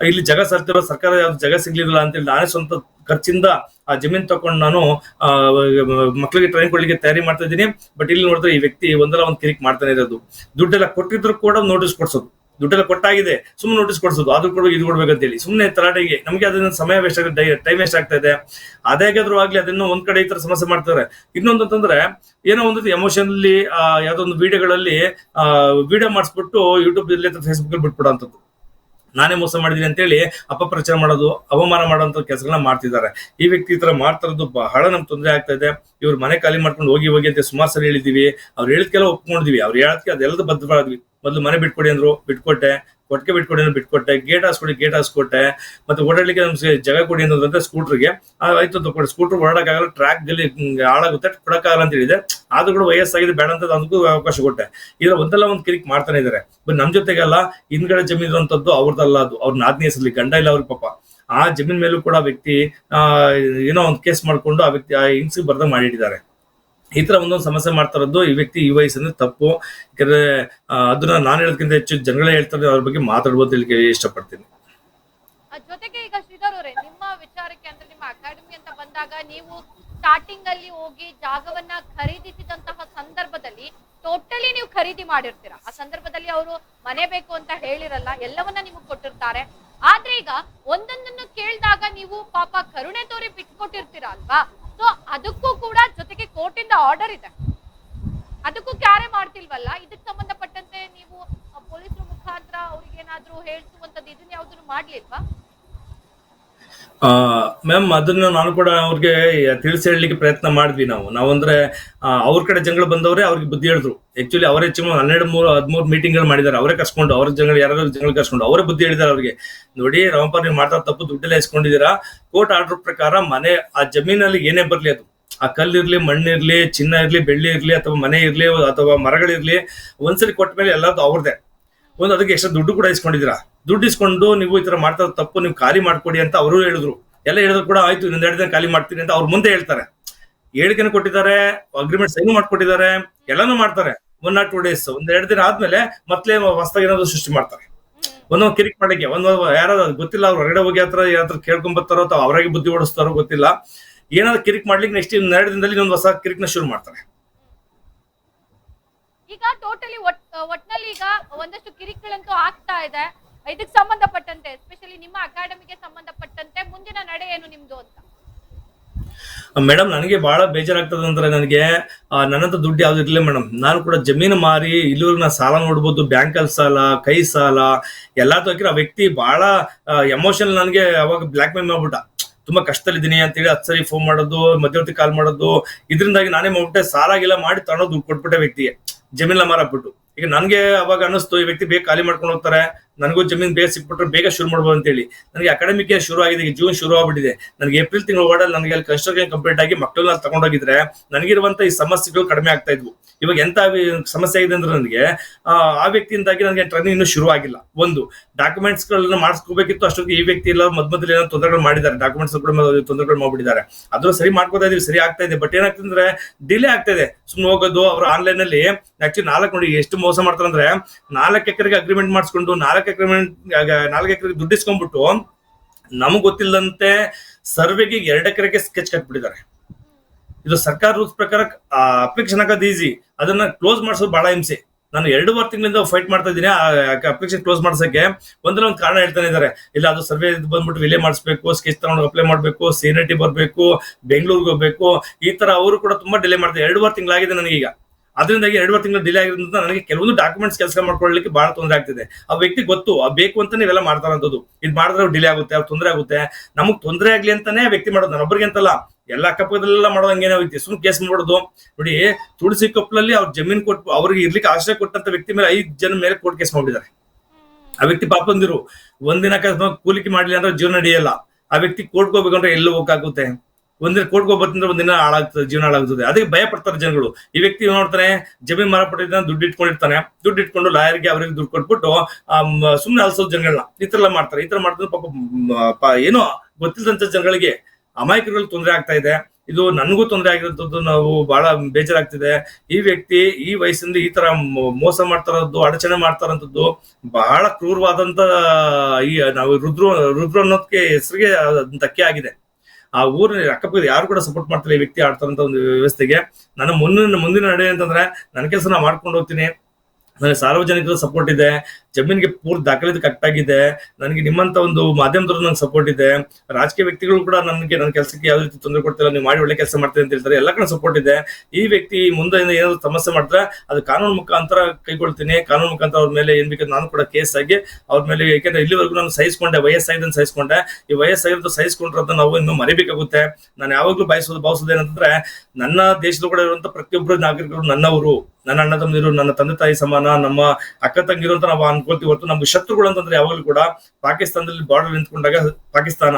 ಇಲ್ಲಿ ಜಗ ಸರ್ತಿರೋ ಸರ್ಕಾರ ಯಾವ್ದು ಜಗ ಸಿಗ್ಲಿಲ್ಲ ಅಂತ ಹೇಳಿ ನಾನೇ ಸ್ವಂತ ಖರ್ಚಿಂದ ಆ ಜಮೀನ್ ತಕೊಂಡು ನಾನು ಆ, ಮಕ್ಳಿಗೆ ಟ್ರೈನ್ ಕೊಡ್ಲಿಕ್ಕೆ ತಯಾರಿ ಮಾಡ್ತಾ ಇದ್ದೀನಿ. ಬಟ್ ಇಲ್ಲಿ ನೋಡಿದ್ರೆ ಈ ವ್ಯಕ್ತಿ ಒಂದಲ್ಲ ಒಂದು ಕಿರಿಕ್ ಮಾಡ್ತಾನೆ ಇರೋದು. ದುಡ್ಡೆಲ್ಲ ಕೊಟ್ಟಿದ್ರು ಕೂಡ ನೋಟಿಸ್ ಕೊಡ್ಸೋದು. ದುಡ್ಡೆಲ್ಲ ಕೊಟ್ಟಾಗಿದೆ ಸುಮ್ಮನೆ ನೋಟಿಸ್ ಕೊಡಿಸೋದು ಅದು ಕೊಡ್ಬೇಕು, ಇದು ಕೊಡ್ಬೇಕು ಅಂತ ಹೇಳಿ ಸುಮ್ಮನೆ ತರಾಟೆಗೆ, ನಮಗೆ ಅದನ್ನ ಸಮಯ ವೇಸ್ಟ್ ಆಗುತ್ತೆ ಟೈಮ್ ವೇಸ್ಟ್ ಆಗ್ತಾ ಇದೆ ಅದಾಗಾದ್ರೂ ಆಗ್ಲಿ, ಅದನ್ನ ಒಂದ್ ಕಡೆ ಈ ತರ ಸಮಸ್ಯೆ ಮಾಡ್ತಾರೆ. ಇನ್ನೊಂದು ಅಂತಂದ್ರೆ, ಏನೋ ಒಂದು ಎಮೋಷನಲ್ಲಿ ಯಾವ್ದೋ ಒಂದು ವಿಡಿಯೋಗಳಲ್ಲಿ ವಿಡಿಯೋ ಮಾಡಿಸ್ಬಿಟ್ಟು ಯೂಟ್ಯೂಬ್ ಅಥವಾ ಫೇಸ್ಬುಕ್ ಅಲ್ಲಿ ಬಿಟ್ಬಿಡೋಂಥದ್ದು ನಾನೇ ಮೋಸ ಮಾಡಿದೀನಿ ಅಂತೇಳಿ ಅಪಪ್ರಚಾರ ಮಾಡೋದು, ಅವಮಾನ ಮಾಡುವಂತ ಕೆಲಸಗಳನ್ನ ಮಾಡ್ತಿದ್ದಾರೆ. ಈ ವ್ಯಕ್ತಿ ಈ ತರ ಮಾಡ್ತಾರದ್ದು ಬಹಳ ನಮ್ಗೆ ತೊಂದರೆ ಆಗ್ತಾ ಇದೆ ಇವ್ರು ಮನೆ ಖಾಲಿ ಮಾಡ್ಕೊಂಡು ಹೋಗಿ ಹೋಗಿ ಅಂತ ಸುಮಾರು ಸರಿ ಹೇಳಿದೀವಿ ಅವ್ರು ಹೇಳಿದ್ಕೆಲ್ಲ ಒಪ್ಕೊಂಡಿದೀವಿ. ಅವ್ರು ಹೇಳಕ್ಕೆ ಅದೆಲ್ಲದ ಬದ್ಧವಾದ್ವಿ. ಮೊದಲು ಮನೆ ಬಿಟ್ಕೊಡಿ ಅಂದ್ರು, ಬಿಟ್ಕೊಟ್ಟೆ. ಕೊಟ್ಟಿಗೆ ಬಿಟ್ಕೊಡಿ ಅಂದ್ರೆ, ಬಿಟ್ಕೊಟ್ಟೆ. Gate ಹಾಸ್ಕೊಡಿ gate ಹಾಸ್ಕೊಟ್ಟೆ. ಮತ್ತೆ ಓಡಾಡ್ಲಿಕ್ಕೆ ನಮ್ಗೆ ಜಾಗ ಕೊಡಿ ಅನ್ನೋದಂದ್ರೆ ಸ್ಕೂಟರ್ಗೆ ಆಯ್ತು ಕೊಡಿ ಸ್ಕೂಟರ್ ಓಡಾಡಕ್ಕಾಗಲ್ಲ ಟ್ರ್ಯಾಕ್ ಗಲ್ಲಿ ಹಾಳಾಗುತ್ತೆ, ಕೊಡಕ್ಕಾಗಲ್ಲ ಅಂತ ಹೇಳಿದೆ. ಆದ್ರೂ ಕೂಡ ವಯಸ್ಸಾಗಿದೆ, ಬೇಡ ಅಂತ ಅದಕ್ಕೂ ಅವಕಾಶ ಕೊಟ್ಟೆ. ಇದ್ರ ಒಂದಲ್ಲ ಒಂದು ಕಿರಿಕ್ ಮಾಡ್ತಾನೆ ಇದಾರೆ. ಬಟ್ ನಮ್ ಜೊತೆಗೆಲ್ಲ ಹಿಂದ್ಗಡೆ ಜಮೀನ್ ಇರುವಂತದ್ದು ಅವ್ರದ್ದಲ್ಲ ಅದು. ಅವ್ರ ನಾದ್ನಿ ಗಂಡ ಇಲ್ಲ ಅವ್ರಿಗೆ ಪಾಪ. ಆ ಜಮೀನ್ ಮೇಲೂ ಕೂಡ ವ್ಯಕ್ತಿ ಏನೋ ಒಂದು ಕೇಸ್ ಮಾಡ್ಕೊಂಡು ಆ ವ್ಯಕ್ತಿ, ಆ ಹಿಂಗ್ಸಿಗೆ ಬರ್ದ ಮಾಡಿಟ್ಟಿದ್ದಾರೆ. ಈ ತರ ಒಂದೊಂದು ಸಮಸ್ಯೆ ಮಾಡ್ತಾ ಇರೋದು ಈ ವ್ಯಕ್ತಿ ಈ ವಯಸ್ಸಿನ ತಪ್ಪು. ಯಾಕಂದ್ರೆ ಅದನ್ನ ನಾನು ಹೇಳೋದಕ್ಕಿಂತ ಹೆಚ್ಚು ಜನಗಳೇ ಹೇಳ್ತಾರೆ, ಅವ್ರ ಬಗ್ಗೆ ಮಾತಾಡ್ಬೋದು ಇಷ್ಟ ಇಷ್ಟಪಡ್ತೀನಿ. ಜೊತೆಗೆ ಈಗ ಶ್ರೀಧರ್ ಅವರೇ, ನಿಮ್ಮ ವಿಚಾರಕ್ಕೆ ಅಂದ್ರೆ ನಿಮ್ಮ ಅಕಾಡೆಮಿ ಅಂತ ಬಂದಾಗ ನೀವು ಸ್ಟಾರ್ಟಿಂಗ್ ಅಲ್ಲಿ ಹೋಗಿ ಜಾಗವನ್ನ ಖರೀದಿಸಿದಂತಹ ಸಂದರ್ಭದಲ್ಲಿ ಟೋಟಲಿ ನೀವು ಖರೀದಿ ಮಾಡಿರ್ತೀರಾ? ಆ ಸಂದರ್ಭದಲ್ಲಿ ಅವರು ಮನೆ ಬೇಕು ಅಂತ ಹೇಳಿರಲ್ಲ, ಎಲ್ಲವನ್ನ ನಿಮಗೆ ಕೊಟ್ಟಿರ್ತಾರೆ. ಆದ್ರೆ ಈಗ ಒಂದೊಂದನ್ನು ಕೇಳಿದಾಗ ನೀವು ಪಾಪ ಕರುಣೆ ತೋರಿ ಬಿಟ್ಕೊಟ್ಟಿರ್ತೀರಾ ಅಲ್ವಾ? ಸೊ ಅದಕ್ಕೂ ಕೂಡ ಜೊತೆಗೆ ಕೋರ್ಟಿಂದ ಆರ್ಡರ್ ಇದೆ. ಅದಕ್ಕೂ ಕ್ಯಾರೆ ಮಾಡ್ತಿಲ್ವಲ್ಲ? ಇದಕ್ಕೆ ಸಂಬಂಧಪಟ್ಟಂತೆ ನೀವು ಪೊಲೀಸರ ಮುಖಾಂತರ ಅವ್ರಿಗೆ ಏನಾದ್ರೂ ಹೇಳ್ಸುವಂತದ್ದು ಇದನ್ನ ಯಾವ್ದನ್ನು ಮಾಡ್ಲಿಲ್ವಾ? ಮ್ಯಾಮ್ ಅದನ್ನ ನಾನು ಕೂಡ ಅವ್ರಿಗೆ ತಿಳಿಸಿ ಹೇಳಲಿಕ್ಕೆ ಪ್ರಯತ್ನ ಮಾಡಿದ್ವಿ ನಾವು. ನಾವಂದ್ರೆ ಅವ್ರ ಕಡೆ ಜನಗಳು ಬಂದವರೇ ಅವ್ರಿಗೆ ಬುದ್ಧಿ ಹೇಳಿದ್ರು. ಆಕ್ಚುಲಿ ಅವರೇ ಚಿಮ್ಮ ಹನ್ನೆರಡು, ಮೂರು, ಹದಿಮೂರು ಮೀಟಿಂಗ್ಗಳು ಮಾಡಿದ್ದಾರೆ ಅವರೇ ಕರ್ಸ್ಕೊಂಡು, ಅವ್ರ ಜನಗಳು ಯಾರು ಜನಗಳು ಕರ್ಸ್ಕೊಂಡು, ಅವರೇ ಬುದ್ಧಿ ಹೇಳಿದ್ದಾರೆ ಅವ್ರಿಗೆ. ನೋಡಿ, ರಾಮಪ್ಪ, ನೀವು ಮಾಡ್ತಾ ತಪ್ಪು ದುಡ್ಡೆಲ್ಲ ಇಸ್ಕೊಂಡಿದ್ದೀರಾ. ಕೋರ್ಟ್ ಆರ್ಡರ್ ಪ್ರಕಾರ ಮನೆ, ಆ ಜಮೀನಲ್ಲಿ ಏನೇ ಬರಲಿ ಅದು. ಆ ಕಲ್ಲಿರ್ಲಿ ಮಣ್ಣಿರ್ಲಿ ಚಿನ್ನ ಇರ್ಲಿ, ಬೆಳ್ಳಿ ಇರ್ಲಿ, ಅಥವಾ ಮನೆ ಇರ್ಲಿ, ಅಥವಾ ಮರಗಳಿರ್ಲಿ ಒಂದ್ಸರಿ ಕೊಟ್ಟ ಮೇಲೆ ಎಲ್ಲದು ಅವ್ರದೇ. ಒಂದು ಅದಕ್ಕೆ ಎಕ್ಸ್ಟ್ರಾ ದುಡ್ಡು ಕೂಡ ಇಸ್ಕೊಂಡಿದ್ದೀರಾ? ದುಡ್ಡು ಇಸ್ಕೊಂಡು ನೀವು ಈ ತರ ಮಾಡ್ತಾ ತಪ್ಪು ನೀವು ಖಾಲಿ ಮಾಡ್ಕೊಡಿ ಅಂತ ಅವರು ಹೇಳಿದ್ರು. ಎಲ್ಲ ಹೇಳಿದ್ರು ಕೂಡ ಆಯ್ತು, ಇನ್ನೊಂದು ಎರಡು ದಿನ ಖಾಲಿ ಮಾಡ್ತೀನಿ ಅಂತ ಅವ್ರ ಮುಂದೆ ಹೇಳ್ತಾರೆ. ಹೇಳಿಕೆನೂ ಕೊಟ್ಟಿದ್ದಾರೆ ಅಗ್ರಿಮೆಂಟ್ ಸೈನ್ ಮಾಡ್ಕೊಟ್ಟಿದ್ದಾರೆ, ಎಲ್ಲಾನು ಮಾಡ್ತಾರೆ. ಒನ್ ಆರ್ ಟೂ ಡೇಸ್ ಒಂದ್ ಎರಡು ದಿನ ಆದ್ಮೇಲೆ ಮತ್ತೆ ಹೊಸದಾಗಿ ಏನಾದ್ರು ಸೃಷ್ಟಿ ಮಾಡ್ತಾರೆ. ಒಂದೊಂದು ಕಿರಿಕ್ ಮಾಡಕ್ಕೆ ಒಂದು ಯಾರಾದ್ರು ಗೊತ್ತಿಲ್ಲ, ಅವ್ರು ಹೊರಗಡೆ ಹೋಗಿ ಹತ್ರ ಯಾತ್ರ ಕೇಳ್ಕೊಂಡ್ ಬರ್ತಾರೋ ಅಥವಾ ಅವರಾಗಿ ಬುದ್ಧಿ ಓಡಿಸ್ತಾರೋ ಗೊತ್ತಿಲ್ಲ. ಏನಾದ್ರು ಕಿರಿಕ್ ಮಾಡ್ಲಿಕ್ಕೆ ನೆಕ್ಸ್ಟ್ ಎರಡು ದಿನದಲ್ಲಿ ಇನ್ನೊಂದು ಹೊಸ ಕಿರಿಕ್ನ ಶುರು ಮಾಡ್ತಾರೆ. ಈಗ ಟೋಟಲಿ ಒಟ್ನಲ್ಲಿ ಈಗ ಒಂದಷ್ಟು ಕಿರಿಕಿಳಂತೂ ಆಗ್ತಾ ಇದೆ. ಇದಕ್ಕೆ ಸಂಬಂಧಪಟ್ಟಂತೆ ಎಸ್ಪೆಷಲಿ ನಿಮ್ಮ ಅಕಾಡೆಮಿಗೆ ಸಂಬಂಧಪಟ್ಟಂತೆ ಮುಂದಿನ ನಡೆ ಏನು ನಿಮ್ದು ಅಂತ? ಮೇಡಮ್ ನನಗೆ ಬಹಳ ಬೇಜಾರಾಗ್ತದೆ ಅಂದ್ರೆ ನನಗೆ ನನ್ನಂತ ದುಡ್ಡು ಯಾವ್ದು ಇರ್ಲಿಲ್ಲ ಮೇಡಮ್ ನಾನು ಕೂಡ ಜಮೀನು ಮಾರಿ ಇಲ್ಲಿವರೆಗೂ ಸಾಲ ನೋಡ್ಬೋದು, ಬ್ಯಾಂಕಲ್ಲಿ ಸಾಲ, ಕೈ ಸಾಲ, ಎಲ್ಲಾ ತೋಕಿರೋ ಆ ವ್ಯಕ್ತಿ ಬಹಳ ಎಮೋಷನಲ್ ನನಗೆ ಅವಾಗ ಬ್ಲಾಕ್ ಮೇಲ್ ಮಾಡ್ಬಿಟ್ಟ. ತುಂಬಾ ಕಷ್ಟದಲ್ಲಿದ್ದೀನಿ ಅಂತೇಳಿ ಹತ್ತು ಸರಿ ಫೋನ್ ಮಾಡೋದು, ಮಧ್ಯವರ್ತಿ ಕಾಲ್ ಮಾಡೋದು. ಇದರಿಂದಾಗಿ ನಾನೇ ಮಾಡ್ಬಿಟ್ಟೆ ಸಾಲ ಗಿಲ ಮಾಡಿ ತಗೊಂಡು ದುಡ್ಡು ಕೊಟ್ಬಿಟ್ಟೆ ವ್ಯಕ್ತಿಗೆ. ಜಮೀನೆಲ್ಲ ಮಾರಾಕ್ಬಿಟ್ಟು ಈಗ ನನ್ಗೆ ಅವಾಗ ಅನ್ನಿಸ್ತು ಈ ವ್ಯಕ್ತಿ ಬೇಗ ಖಾಲಿ ಮಾಡ್ಕೊಂಡು ಹೋಗ್ತಾರೆ ನನಗೂ ಜಮೀನು ಬೇಗ ಸಿಕ್ಬಿಟ್ರೆ ಬೇಗ ಶುರು ಮಾಡ್ಬೋದು ಅಂತ ಹೇಳಿ ನನಗೆ ಅಕಾಡೆಮಿಕ್ ಶುರು ಆಗಿದೆ ಜೂನ್ ಶುರು ಆಗ್ಬಿಟ್ಟಿದೆ. ನನಗೆ ಏಪ್ರಿಲ್ ತಿಂಗಳ ಓಡಲ್ಲಿ ನನಗೆ ಅಲ್ಲಿ ಕನ್ಸ್ಟ್ರಕ್ಷನ್ ಕಂಪ್ಲೀಟ್ ಆಗಿ ಮಕ್ಕಳನ್ನ ತಗೊಂಡೋಗಿದ್ರೆ ನನಗಿರುವಂತ ಈ ಸಮಸ್ಯೆಗಳು ಕಡಿಮೆ ಆಗ್ತಾ ಇದ್ವು. ಇವಾಗ ಎಂತ ಸಮಸ್ಯೆ ಇದೆ ಅಂದ್ರೆ ನನಗೆ, ಆ ವ್ಯಕ್ತಿಯಿಂದಾಗಿ ನನಗೆ ಟ್ರೈನಿಂಗ್ ಇನ್ನೂ ಶುರು ಆಗಿಲ್ಲ. ಒಂದು ಡಾಕ್ಯುಮೆಂಟ್ಸ್ ಗಳನ್ನ ಮಾಡಿಸ್ಕೋಬೇಕಿತ್ತು ಅಷ್ಟೊಂದು ಈ ವ್ಯಕ್ತಿ ಇಲ್ಲ ಮಧ್ಯ ಮಧ್ಯದಲ್ಲಿ ಏನೋ ತೊಂದರೆಗಳು ಮಾಡಿದ್ದಾರೆ. ಡಾಕ್ಯುಮೆಂಟ್ಸ್ ಕೂಡ ತೊಂದರೆಗಳು ಮಾಡ್ಬಿಟ್ಟಿದ್ದಾರೆ. ಅದ್ರ ಸರಿ ಮಾಡ್ಕೋತಾ ಇದೀವಿ, ಸರಿ ಆಗ್ತಾ ಇದೆ. ಬಟ್ ಏನಾಗ್ತದೆ ಅಂದ್ರೆ ಡಿಲೇ ಆಗ್ತಾ ಇದೆ. ಸುಮ್ಮನೆ ಹೋಗೋದು, ಅವ್ರು ಆನ್ಲೈನ್ ಅಲ್ಲಿ ಆಕ್ಚುಲಿ ನಾಲ್ಕು ನೋಡಿ ಎಷ್ಟು ಮೋಸ ಮಾಡ್ತಾರೆ ಅಂದ್ರೆ ನಾಲ್ಕು ಎಕರೆಗೆ ಅಗ್ರಿಮೆಂಟ್ ಮಾಡಿಸ್ಕೊಂಡು ನಾಲ್ಕು ಎಕರೆಮೆಂಟ್ ನಾಲ್ಕು ಎಕರೆಗೆ ದುಡ್ಡು ಇಸ್ಕೊಂಡ್ಬಿಟ್ಟು ನಮಗ್ ಗೊತ್ತಿಲ್ಲದಂತೆ ಸರ್ವೆಗೆ ಎರಡು ಎಕರೆಗೆ ಸ್ಕೆಚ್ ಕಟ್ಬಿಟ್ಟಿದ್ದಾರೆ. ಇದು ಸರ್ಕಾರ ರೂಲ್ಸ್ ಪ್ರಕಾರ ಅಪ್ಲಿಕೇಶನ್ ಹಾಕೋದು ಈಸಿ ಅದನ್ನ ಕ್ಲೋಸ್ ಮಾಡಿಸೋದು ಬಹಳ ಹಿಂಸೆ. ನಾನು ಎರಡೂವರೆ ತಿಂಗಳಿಂದ ಫೈಟ್ ಮಾಡ್ತಾ ಇದ್ದೀನಿ ಅಪ್ಲಿಕೇಶನ್ ಕ್ಲೋಸ್ ಮಾಡ್ಸಕ್ಕೆ. ಒಂದಲ್ಲ ಒಂದು ಕಾರಣ ಹೇಳ್ತಾನೆ ಇದ್ದಾರೆ. ಇಲ್ಲ, ಅದು ಸರ್ವೆ ಬಂದ್ಬಿಟ್ಟು ವಿಲೇ ಮಾಡಿಸ್ಬೇಕು ಸ್ಕೆಚ್ ತಗೊಂಡು ಅಪ್ಲೈ ಮಾಡಬೇಕು ಸೀನಿಟಿ ಬರಬೇಕು ಬೆಂಗಳೂರಿಗೆ ಹೋಗ್ಬೇಕು. ಈ ತರ ಅವರು ಕೂಡ ತುಂಬಾ ಡಿಲೇ ಮಾಡ್ತಾರೆ. ಎರಡೂವರೆ ತಿಂಗಳಾಗಿದೆ ನನಗೀಗ. ಅದರಿಂದಾಗಿ ಎರಡುವರೆ ತಿಂಗಳು ಡಿಲೇ ಆಗಿರೋದ್ರಿಂದ ನನಗೆ ಕೆಲವೊಂದು ಡಾಕ್ಯುಮೆಂಟ್ಸ್ ಕೆಲಸ ಮಾಡ್ಕೊಳ್ಳಿಕ್ಕೆ ಬಹಳ ತೊಂದರೆ ಆಗ್ತಿದೆ. ಆ ವ್ಯಕ್ತಿ ಗೊತ್ತು, ಆ ಬೇಕು ಅಂತ ಇವೆಲ್ಲ ಮಾಡ್ತಾರಂತದ್ದು ಇದು ಮಾಡಿದ್ರೆ ಡಿಲೇ ಆಗುತ್ತೆ, ಅವ್ರು ತೊಂದರೆ ಆಗುತ್ತೆ. ನಮಗೆ ತೊಂದರೆ ಆಗ್ಲಿ ಅಂತಾನೆ ವ್ಯಕ್ತಿ ಮಾಡೋದು. ನಾನು ಒಬ್ಬರಿಗೆ ಅಂತಲ್ಲ, ಎಲ್ಲ ಅಕ್ಕಪಕ್ಕದಲ್ಲೆಲ್ಲ ಮಾಡೋದು ಹಂಗೇನೋ ಐತಿ ಸುಮ್ಮನೆ ಕೇಸ್ ಮಾಡೋದು ನೋಡಿ, ತುಳಸಿ ಕೊಪ್ಪಲಲ್ಲಿ ಅವ್ರ ಜಮೀನ್ ಕೊಟ್ಟು ಅವ್ರಿಗೆ ಇರ್ಲಿಕ್ಕೆ ಆಶ್ರಯ ಕೊಟ್ಟಂತ ವ್ಯಕ್ತಿ ಮೇಲೆ ಐದು ಜನ ಮೇಲೆ ಕೋರ್ಟ್ ಕೇಸ್ ಮಾಡಿದ್ದಾರೆ ಆ ವ್ಯಕ್ತಿ ಪಾಪಂದಿರು ಒಂದಿನ ಕೂಲಿಕೆ ಮಾಡಲಿ ಅಂದ್ರೆ ಜೀವನ ನಡೆಯಲ್ಲ. ಆ ವ್ಯಕ್ತಿ ಕೋರ್ಟ್ಗೆ ಹೋಗ್ಬೇಕಂದ್ರೆ ಎಲ್ಲೂ ಹೋಗಕ್ಕಾಗುತ್ತೆ ಒಂದಿನ ಕೋರ್ಟ್ಗೆ ಬರ್ತಂದ್ರೆ ಒಂದಿನ ಹಾಳಾಗ್ತದೆ, ಜೀವನ ಹಾಳಾಗ್ತದೆ. ಅದಕ್ಕೆ ಭಯ ಪಡ್ತಾರೆ ಜನಗಳು. ಈ ವ್ಯಕ್ತಿ ನೋಡ್ತಾರೆ ನೋಡ್ತಾನೆ ಜಮೀನ್ ಮಾರಾಟದಿಂದ ದುಡ್ಡು ಇಟ್ಕೊಂಡಿರ್ತಾನೆ. ದುಡ್ಡು ಇಟ್ಕೊಂಡು ಲಾಯರ್ಗೆ ಅವರಿಗೆ ದುಡ್ಡು ಕೊಟ್ಬಿಟ್ಟು ಸುಮ್ಮನೆ ಅಲ್ಸೋದು ಜನಗಳನ್ನ ಈ ತರ ಮಾಡ್ತಾರೆ. ಈ ತರ ಮಾಡಿದ್ರೆ ಪಾಪ ಏನೋ ಗೊತ್ತಿಲ್ಲದಂತ ಜನಗಳಿಗೆ ಅಮಾಯಕರಿಗೆ ತೊಂದರೆ ಆಗ್ತಾ ಇದೆ. ಇದು ನನಗೂ ತೊಂದರೆ ಆಗಿರೋದು ನಾವು ಬಹಳ ಬೇಜಾರಾಗ್ತಿದೆ. ಈ ವ್ಯಕ್ತಿ ಈ ವಯಸ್ಸಿಂದ ಈ ತರ ಮೋಸ ಮಾಡ್ತಾರದ್ದು, ಅಡಚಣೆ ಮಾಡ್ತಾರಂತದ್ದು ಬಹಳ ಕ್ರೂರವಾದಂತ, ಈ, ನಾವು ರುದ್ರ ರುದ್ರ ಅನ್ನೋದಕ್ಕೆ ಹೆಸರಿಗೆ ಧಕ್ಕೆ ಆಗಿದೆ. ಆ ಊರಿನ ಅಕ್ಕಪಕ್ಕದ ಯಾರು ಕೂಡ ಸಪೋರ್ಟ್ ಮಾಡ್ತಾರೆ ಈ ವ್ಯಕ್ತಿ ಆಡ್ತಾರಂತ ಒಂದು ವ್ಯವಸ್ಥೆಗೆ. ನನ್ನ ಮುಂದಿನ ಮುಂದಿನ ನಡೆ ಅಂತಂದ್ರೆ, ನನ್ನ ಕೆಲಸ ನಾ ಮಾಡ್ಕೊಂಡು ಹೋಗ್ತೀನಿ. ನನಗೆ ಸಾರ್ವಜನಿಕರ ಸಪೋರ್ಟ್ ಇದೆ. ಜಮೀನಿಗೆ ಪೂರ್ತಿ ದಾಖಲೆ ಕರೆಕ್ಟ್ ಆಗಿದೆ. ನನಗೆ ನಿಮ್ಮಂತ ಒಂದು ಮಾಧ್ಯಮದವರು ನನ್ಗೆ ಸಪೋರ್ಟ್ ಇದೆ. ರಾಜಕೀಯ ವ್ಯಕ್ತಿಗಳು ಕೂಡ ನನಗೆ, ನನ್ನ ಕೆಲಸಕ್ಕೆ ಯಾವ ರೀತಿ ತೊಂದರೆ ಕೊಡ್ತಿಲ್ಲ. ನೀವು ಮಾಡಿ ಒಳ್ಳೆ ಕೆಲಸ ಮಾಡ್ತೀನಿ ಅಂತ ಹೇಳ್ತಾರೆ. ಎಲ್ಲ ಕಡೆ ಸಪೋರ್ಟ್ ಇದೆ. ಈ ವ್ಯಕ್ತಿ ಮುಂದೆ ಏನಾದ್ರು ಸಮಸ್ಯೆ ಮಾಡಿದ್ರೆ ಅದು ಕಾನೂನು ಮುಖಾಂತರ ಕೈಗೊಳ್ತೀನಿ. ಕಾನೂನು ಮುಖಾಂತರ ಅವ್ರ ಮೇಲೆ ಏನ್ ಬೇಕಾದ್ರೆ ನಾನು ಕೂಡ ಕೇಸ್ ಆಗಿ ಅವ್ರ ಮೇಲೆ ಯಾಕೆಂದ್ರೆ ಇಲ್ಲಿವರೆಗೂ ನಾನು ಸಹಿಸ್ಕೊಂಡೆ ವಯಸ್ಸಾಗಿದ್ದನ್ನು ಸಹಿಸ್ಕೊಂಡೆ. ಈ ವಯಸ್ಸಾಗಿರೋದು ಸಹಿಸ್ಕೊಂಡ್ರದ್ದು ನಾವು ಇನ್ನು ಮರಿಬೇಕಾಗುತ್ತೆ. ನಾನು ಯಾವಾಗ್ಲೂ ಬಯಸೋದು ಭಾವಿಸೋದು ಏನಂತಂದ್ರೆ ನನ್ನ ದೇಶದ ಕೂಡ ಇರುವಂತ ಪ್ರತಿಯೊಬ್ಬರು ನಾಗರಿಕರು ನನ್ನವರು. ನನ್ನ ಅಣ್ಣ ತಮ್ಮದಿರು ನನ್ನ ತಂದೆ ತಾಯಿ ಸಮಾನ, ನಮ್ಮ ಅಕ್ಕ ತಂಗಿರು ಅಂತ ನಾವು ಅನ್ಕೊಳ್ತೀವಿ ಹೊರತು ನಮ್ಗೆ ಶತ್ರುಗಳು ಅಂತಂದ್ರೆ ಯಾವಾಗಲೂ ಕೂಡ ಪಾಕಿಸ್ತಾನದಲ್ಲಿ ಬಾರ್ಡರ್ ನಿಂತ್ಕೊಂಡಾಗ ಪಾಕಿಸ್ತಾನ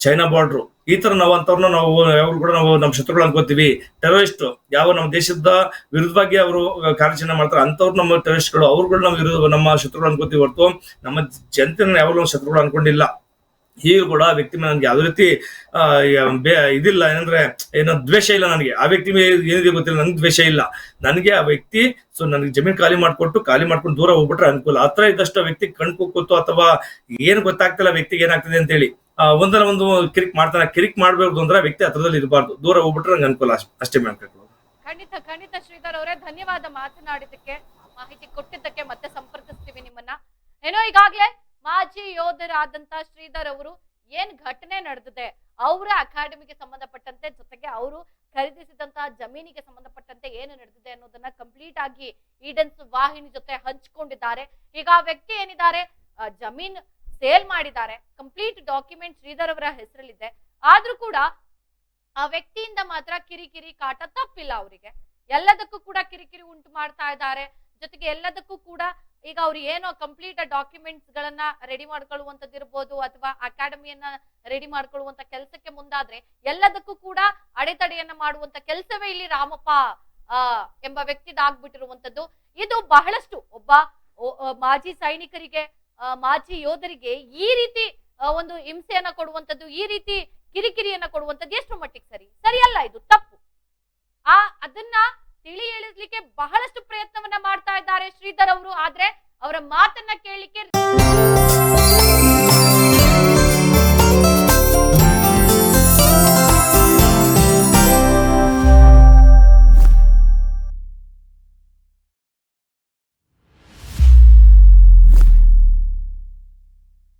ಚೈನಾ ಬಾರ್ಡ್ರು ಈ ತರ ನಾವು ಅಂತವ್ರನ್ನ ನಾವು, ಯಾವಾಗಲೂ ಕೂಡ ನಾವು ನಮ್ಮ ಶತ್ರುಗಳು ಅನ್ಕೋತೀವಿ. ಟೆರರಿಸ್ಟ್ ಯಾವ ನಮ್ಮ ದೇಶದ ವಿರುದ್ಧವಾಗಿ ಅವರು ಕಾರ್ಯಾಚರಣೆ ಮಾಡ್ತಾರೆ ಅಂತವ್ರು ನಮ್ಮ ಟೆರರಿಸ್ಟ್ಗಳು ಅವ್ರುಗಳು ವಿರುದ್ಧ ನಮ್ಮ ಶತ್ರುಗಳು ಅನ್ಕೋತೀವಿ ಹೊರತು ನಮ್ಮ ಜನತೆ ಯಾವಾಗಲೂ ನಾವು ಶತ್ರುಗಳು ಅನ್ಕೊಂಡಿಲ್ಲ. ಈಗ ಕೂಡ ಆ ವ್ಯಕ್ತಿ ಮೇಲೆ ನನಗೆ ಯಾವುದೇ ರೀತಿ ಇದಿಲ್ಲ ಏನಂದ್ರೆ ಏನೋ ದ್ವೇಷ ಇಲ್ಲ ನನಗೆ. ಆ ವ್ಯಕ್ತಿ ಮೇಲೆ ಏನಿದೆ ಗೊತ್ತಿಲ್ಲ ನನಗೆ ದ್ವೇಷ ಇಲ್ಲ. ನನಗೆ ಆ ವ್ಯಕ್ತಿ ಸೊ ನನಗೆ ಜಮೀನ್ ಖಾಲಿ ಮಾಡ್ಕೊಟ್ಟು ಖಾಲಿ ಮಾಡ್ಕೊಂಡು ದೂರ ಹೋಗ್ಬಿಟ್ರೆ ಅನುಕೂಲ. ಹತ್ರ ಇದ್ದಷ್ಟು ವ್ಯಕ್ತಿ ಕಣ್ ಕುಕ್ಕೋತು ಅಥವಾ ಏನು ಗೊತ್ತಾಗ್ತಿಲ್ಲ ವ್ಯಕ್ತಿಗೆ ಏನಾಗ್ತದೆ ಅಂತ ಹೇಳಿ ಆ, ಒಂದಲ್ಲ ಒಂದು ಕಿರಿಕ್ ಮಾಡ್ತಾನೆ. ಕಿರಿಕ್ ಮಾಡ್ಬೇಕು ಅಂದ್ರೆ ವ್ಯಕ್ತಿ ಹತ್ರದಲ್ಲಿ ಇರಬಾರ್ದು. ದೂರ ಹೋಗ್ಬಿಟ್ರೆ ನಂಗೆ ಅನುಕೂಲ ಅಷ್ಟೇ- ಅಷ್ಟೇ ಖಂಡಿತ ಖಂಡಿತ ಶ್ರೀಧರ್ ಅವರೇ ಧನ್ಯವಾದ ಮಾತನಾಡಿದಕ್ಕೆ ಮಾಹಿತಿ ಕೊಟ್ಟಿದ್ದಕ್ಕೆ ಮತ್ತೆ ಸಂಪರ್ಕಿಸ್ತೀವಿ ನಿಮ್ಮನ್ನ. ಏನೋ ಈಗಾಗ್ಲೇ ಮಾಜಿ ಯೋಧರಾದಂತ ಶ್ರೀಧರ್ ಅವರು ಏನ್ ಘಟನೆ ನಡೆದಿದೆ, ಅವರ ಅಕಾಡೆಮಿಗೆ ಸಂಬಂಧಪಟ್ಟಂತೆ ಜೊತೆಗೆ ಅವರು ಖರೀದಿಸಿದಂತಹ ಜಮೀನಿಗೆ ಸಂಬಂಧಪಟ್ಟಂತೆ ಏನು ನಡೆದಿದೆ ಅನ್ನೋದನ್ನ ಕಂಪ್ಲೀಟ್ ಆಗಿ ಈಡನ್ಸ್ ವಾಹಿನಿ ಜೊತೆ ಹಂಚಿಕೊಂಡಿದ್ದಾರೆ. ಈಗ ಆ ವ್ಯಕ್ತಿ ಏನಿದ್ದಾರೆ ಜಮೀನ್ ಸೇಲ್ ಮಾಡಿದ್ದಾರೆ. ಕಂಪ್ಲೀಟ್ ಡಾಕ್ಯುಮೆಂಟ್ ಶ್ರೀಧರ್ ಅವರ ಹೆಸರಲ್ಲಿದೆ. ಆದ್ರೂ ಕೂಡ ಆ ವ್ಯಕ್ತಿಯಿಂದ ಮಾತ್ರ ಕಿರಿಕಿರಿ ಕಾಟ ತಪ್ಪಿಲ್ಲ ಅವರಿಗೆ. ಎಲ್ಲದಕ್ಕೂ ಕೂಡ ಕಿರಿಕಿರಿ ಉಂಟು ಮಾಡ್ತಾ ಇದ್ದಾರೆ. ಜೊತೆಗೆ ಎಲ್ಲದಕ್ಕೂ ಕೂಡ ಈಗ ಅವ್ರು ಏನೋ ಕಂಪ್ಲೀಟ್ ಡಾಕ್ಯುಮೆಂಟ್ಸ್ ಗಳನ್ನ ರೆಡಿ ಮಾಡ್ಕೊಳ್ಳುವಂತದ್ದು ಇರ್ಬೋದು ಅಥವಾ ಅಕಾಡೆಮಿಯನ್ನ ರೆಡಿ ಮಾಡ್ಕೊಳ್ಳುವಂತ ಕೆಲಸಕ್ಕೆ ಮುಂದಾದ್ರೆ ಎಲ್ಲದಕ್ಕೂ ಕೂಡ ಅಡೆತಡೆಯನ್ನ ಮಾಡುವಂತ ಕೆಲಸವೇ ಇಲ್ಲಿ ರಾಮಪ್ಪ, ಆ, ಎಂಬ ವ್ಯಕ್ತಿದಾಗ್ಬಿಟ್ಟಿರುವಂತದ್ದು ಇದು ಬಹಳಷ್ಟು ಒಬ್ಬ ಮಾಜಿ ಸೈನಿಕರಿಗೆ ಮಾಜಿ ಯೋಧರಿಗೆ ಈ ರೀತಿ ಒಂದು ಹಿಂಸೆಯನ್ನ ಕೊಡುವಂತದ್ದು ಈ ರೀತಿ ಕಿರಿಕಿರಿಯನ್ನ ಕೊಡುವಂತದ್ದು ಎಷ್ಟು ಮಟ್ಟಿಗೆ ಸರಿ. ಸರಿಯಲ್ಲ, ಇದು ತಪ್ಪು. ಆ, ಅದನ್ನ ತಿಳಿ ಹೇಳಿಸ್ಲಿಕ್ಕೆ ಬಹಳಷ್ಟು ಪ್ರಯತ್ನವನ್ನ ಮಾಡ್ತಾ ಇದ್ದಾರೆ ಶ್ರೀಧರ್ ಅವರು ಆದ್ರೆ ಅವರ ಮಾತನ್ನ ಕೇಳಲಿಕ್ಕೆ